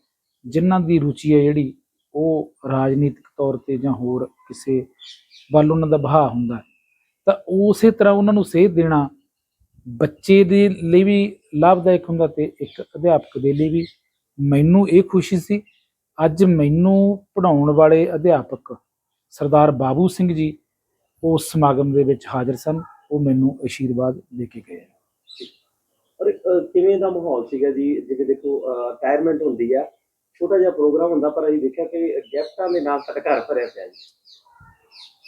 ਜਿਨ੍ਹਾਂ ਦੀ ਰੁਚੀ ਹੈ ਜਿਹੜੀ ਉਹ ਰਾਜਨੀਤਿਕ ਤੌਰ ਤੇ ਜਾਂ ਹੋਰ ਕਿਸੇ ਵੱਲ ਉਹਨਾਂ ਦਾ ਵਹਾਅ ਹੁੰਦਾ ਤਾਂ ਉਸੇ ਤਰ੍ਹਾਂ ਉਹਨਾਂ ਨੂੰ ਸੇਧ ਦੇਣਾ ਬੱਚੇ ਦੇ ਲਈ ਵੀ ਲਾਭਦਾਇਕ ਹੁੰਦਾ ਤੇ ਇੱਕ ਅਧਿਆਪਕ ਦੇ ਲਈ ਵੀ। ਮੈਨੂੰ ਇਹ ਖੁਸ਼ੀ ਸੀ ਅੱਜ ਮੈਨੂੰ ਪੜ੍ਹਾਉਣ ਵਾਲੇ ਅਧਿਆਪਕ ਸਰਦਾਰ ਬਾਬੂ ਸਿੰਘ ਜੀ ਉਸ ਸਮਾਗਮ ਦੇ ਵਿੱਚ ਹਾਜ਼ਰ ਸਨ। ਉਹ ਮੈਨੂੰ ਅਸ਼ੀਰਵਾਦ ਦੇ ਕੇ ਗਏ। ਔਰ ਕਿਵੇਂ ਦਾ ਮਾਹੌਲ ਸੀਗਾ ਜੀ? ਜਿਵੇਂ ਦੇਖੋ ਰਿਟਾਇਰਮੈਂਟ ਹੁੰਦੀ ਆ ਛੋਟਾ ਜਿਹਾ ਪ੍ਰੋਗਰਾਮ ਹੁੰਦਾ ਪਰ ਅਸੀਂ ਦੇਖਿਆ ਕਿ ਗੈਸਟਾਂ ਦੇ ਨਾਲ ਸਾਡਾ ਘਰ ਭਰਿਆ ਪਿਆ ਜੀ।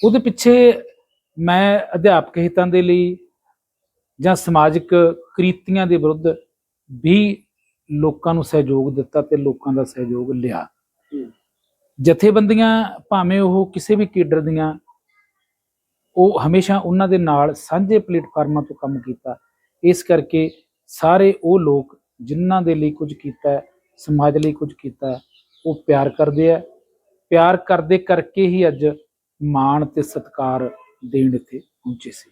ਉਹਦੇ ਪਿੱਛੇ ਮੈਂ ਅਧਿਆਪਕ ਹਿੱਤਾਂ ਦੇ ਲਈ ਜਾਂ ਸਮਾਜਿਕ ਕ੍ਰੀਤੀਆਂ ਦੇ ਵਿਰੁੱਧ ਵੀ ਲੋਕਾਂ ਨੂੰ ਸਹਿਯੋਗ ਦਿੱਤਾ ਤੇ ਲੋਕਾਂ ਦਾ ਸਹਿਯੋਗ ਲਿਆ। ਜਥੇਬੰਦੀਆਂ, ਭਾਵੇਂ ਉਹ ਕਿਸੇ ਵੀ ਕੇਡਰ ਦੀਆਂ, ਉਹ ਹਮੇਸ਼ਾ ਉਹਨਾਂ ਦੇ ਨਾਲ ਸਾਂਝੇ ਪਲੇਟਫਾਰਮਾਂ ਤੋਂ ਕੰਮ ਕੀਤਾ। ਇਸ ਕਰਕੇ ਸਾਰੇ ਉਹ ਲੋਕ ਜਿਨ੍ਹਾਂ ਦੇ ਲਈ ਕੁਝ ਕੀਤਾ ਸਮਾਜ ਲਈ ਕੁਝ ਕੀਤਾ ਉਹ ਪਿਆਰ ਕਰਦੇ ਆ। ਪਿਆਰ ਕਰਦੇ ਕਰਕੇ ਹੀ ਅੱਜ ਮਾਣ ਤੇ ਸਤਿਕਾਰ ਦੇਣ ਇੱਥੇ ਪਹੁੰਚੇ ਸੀ।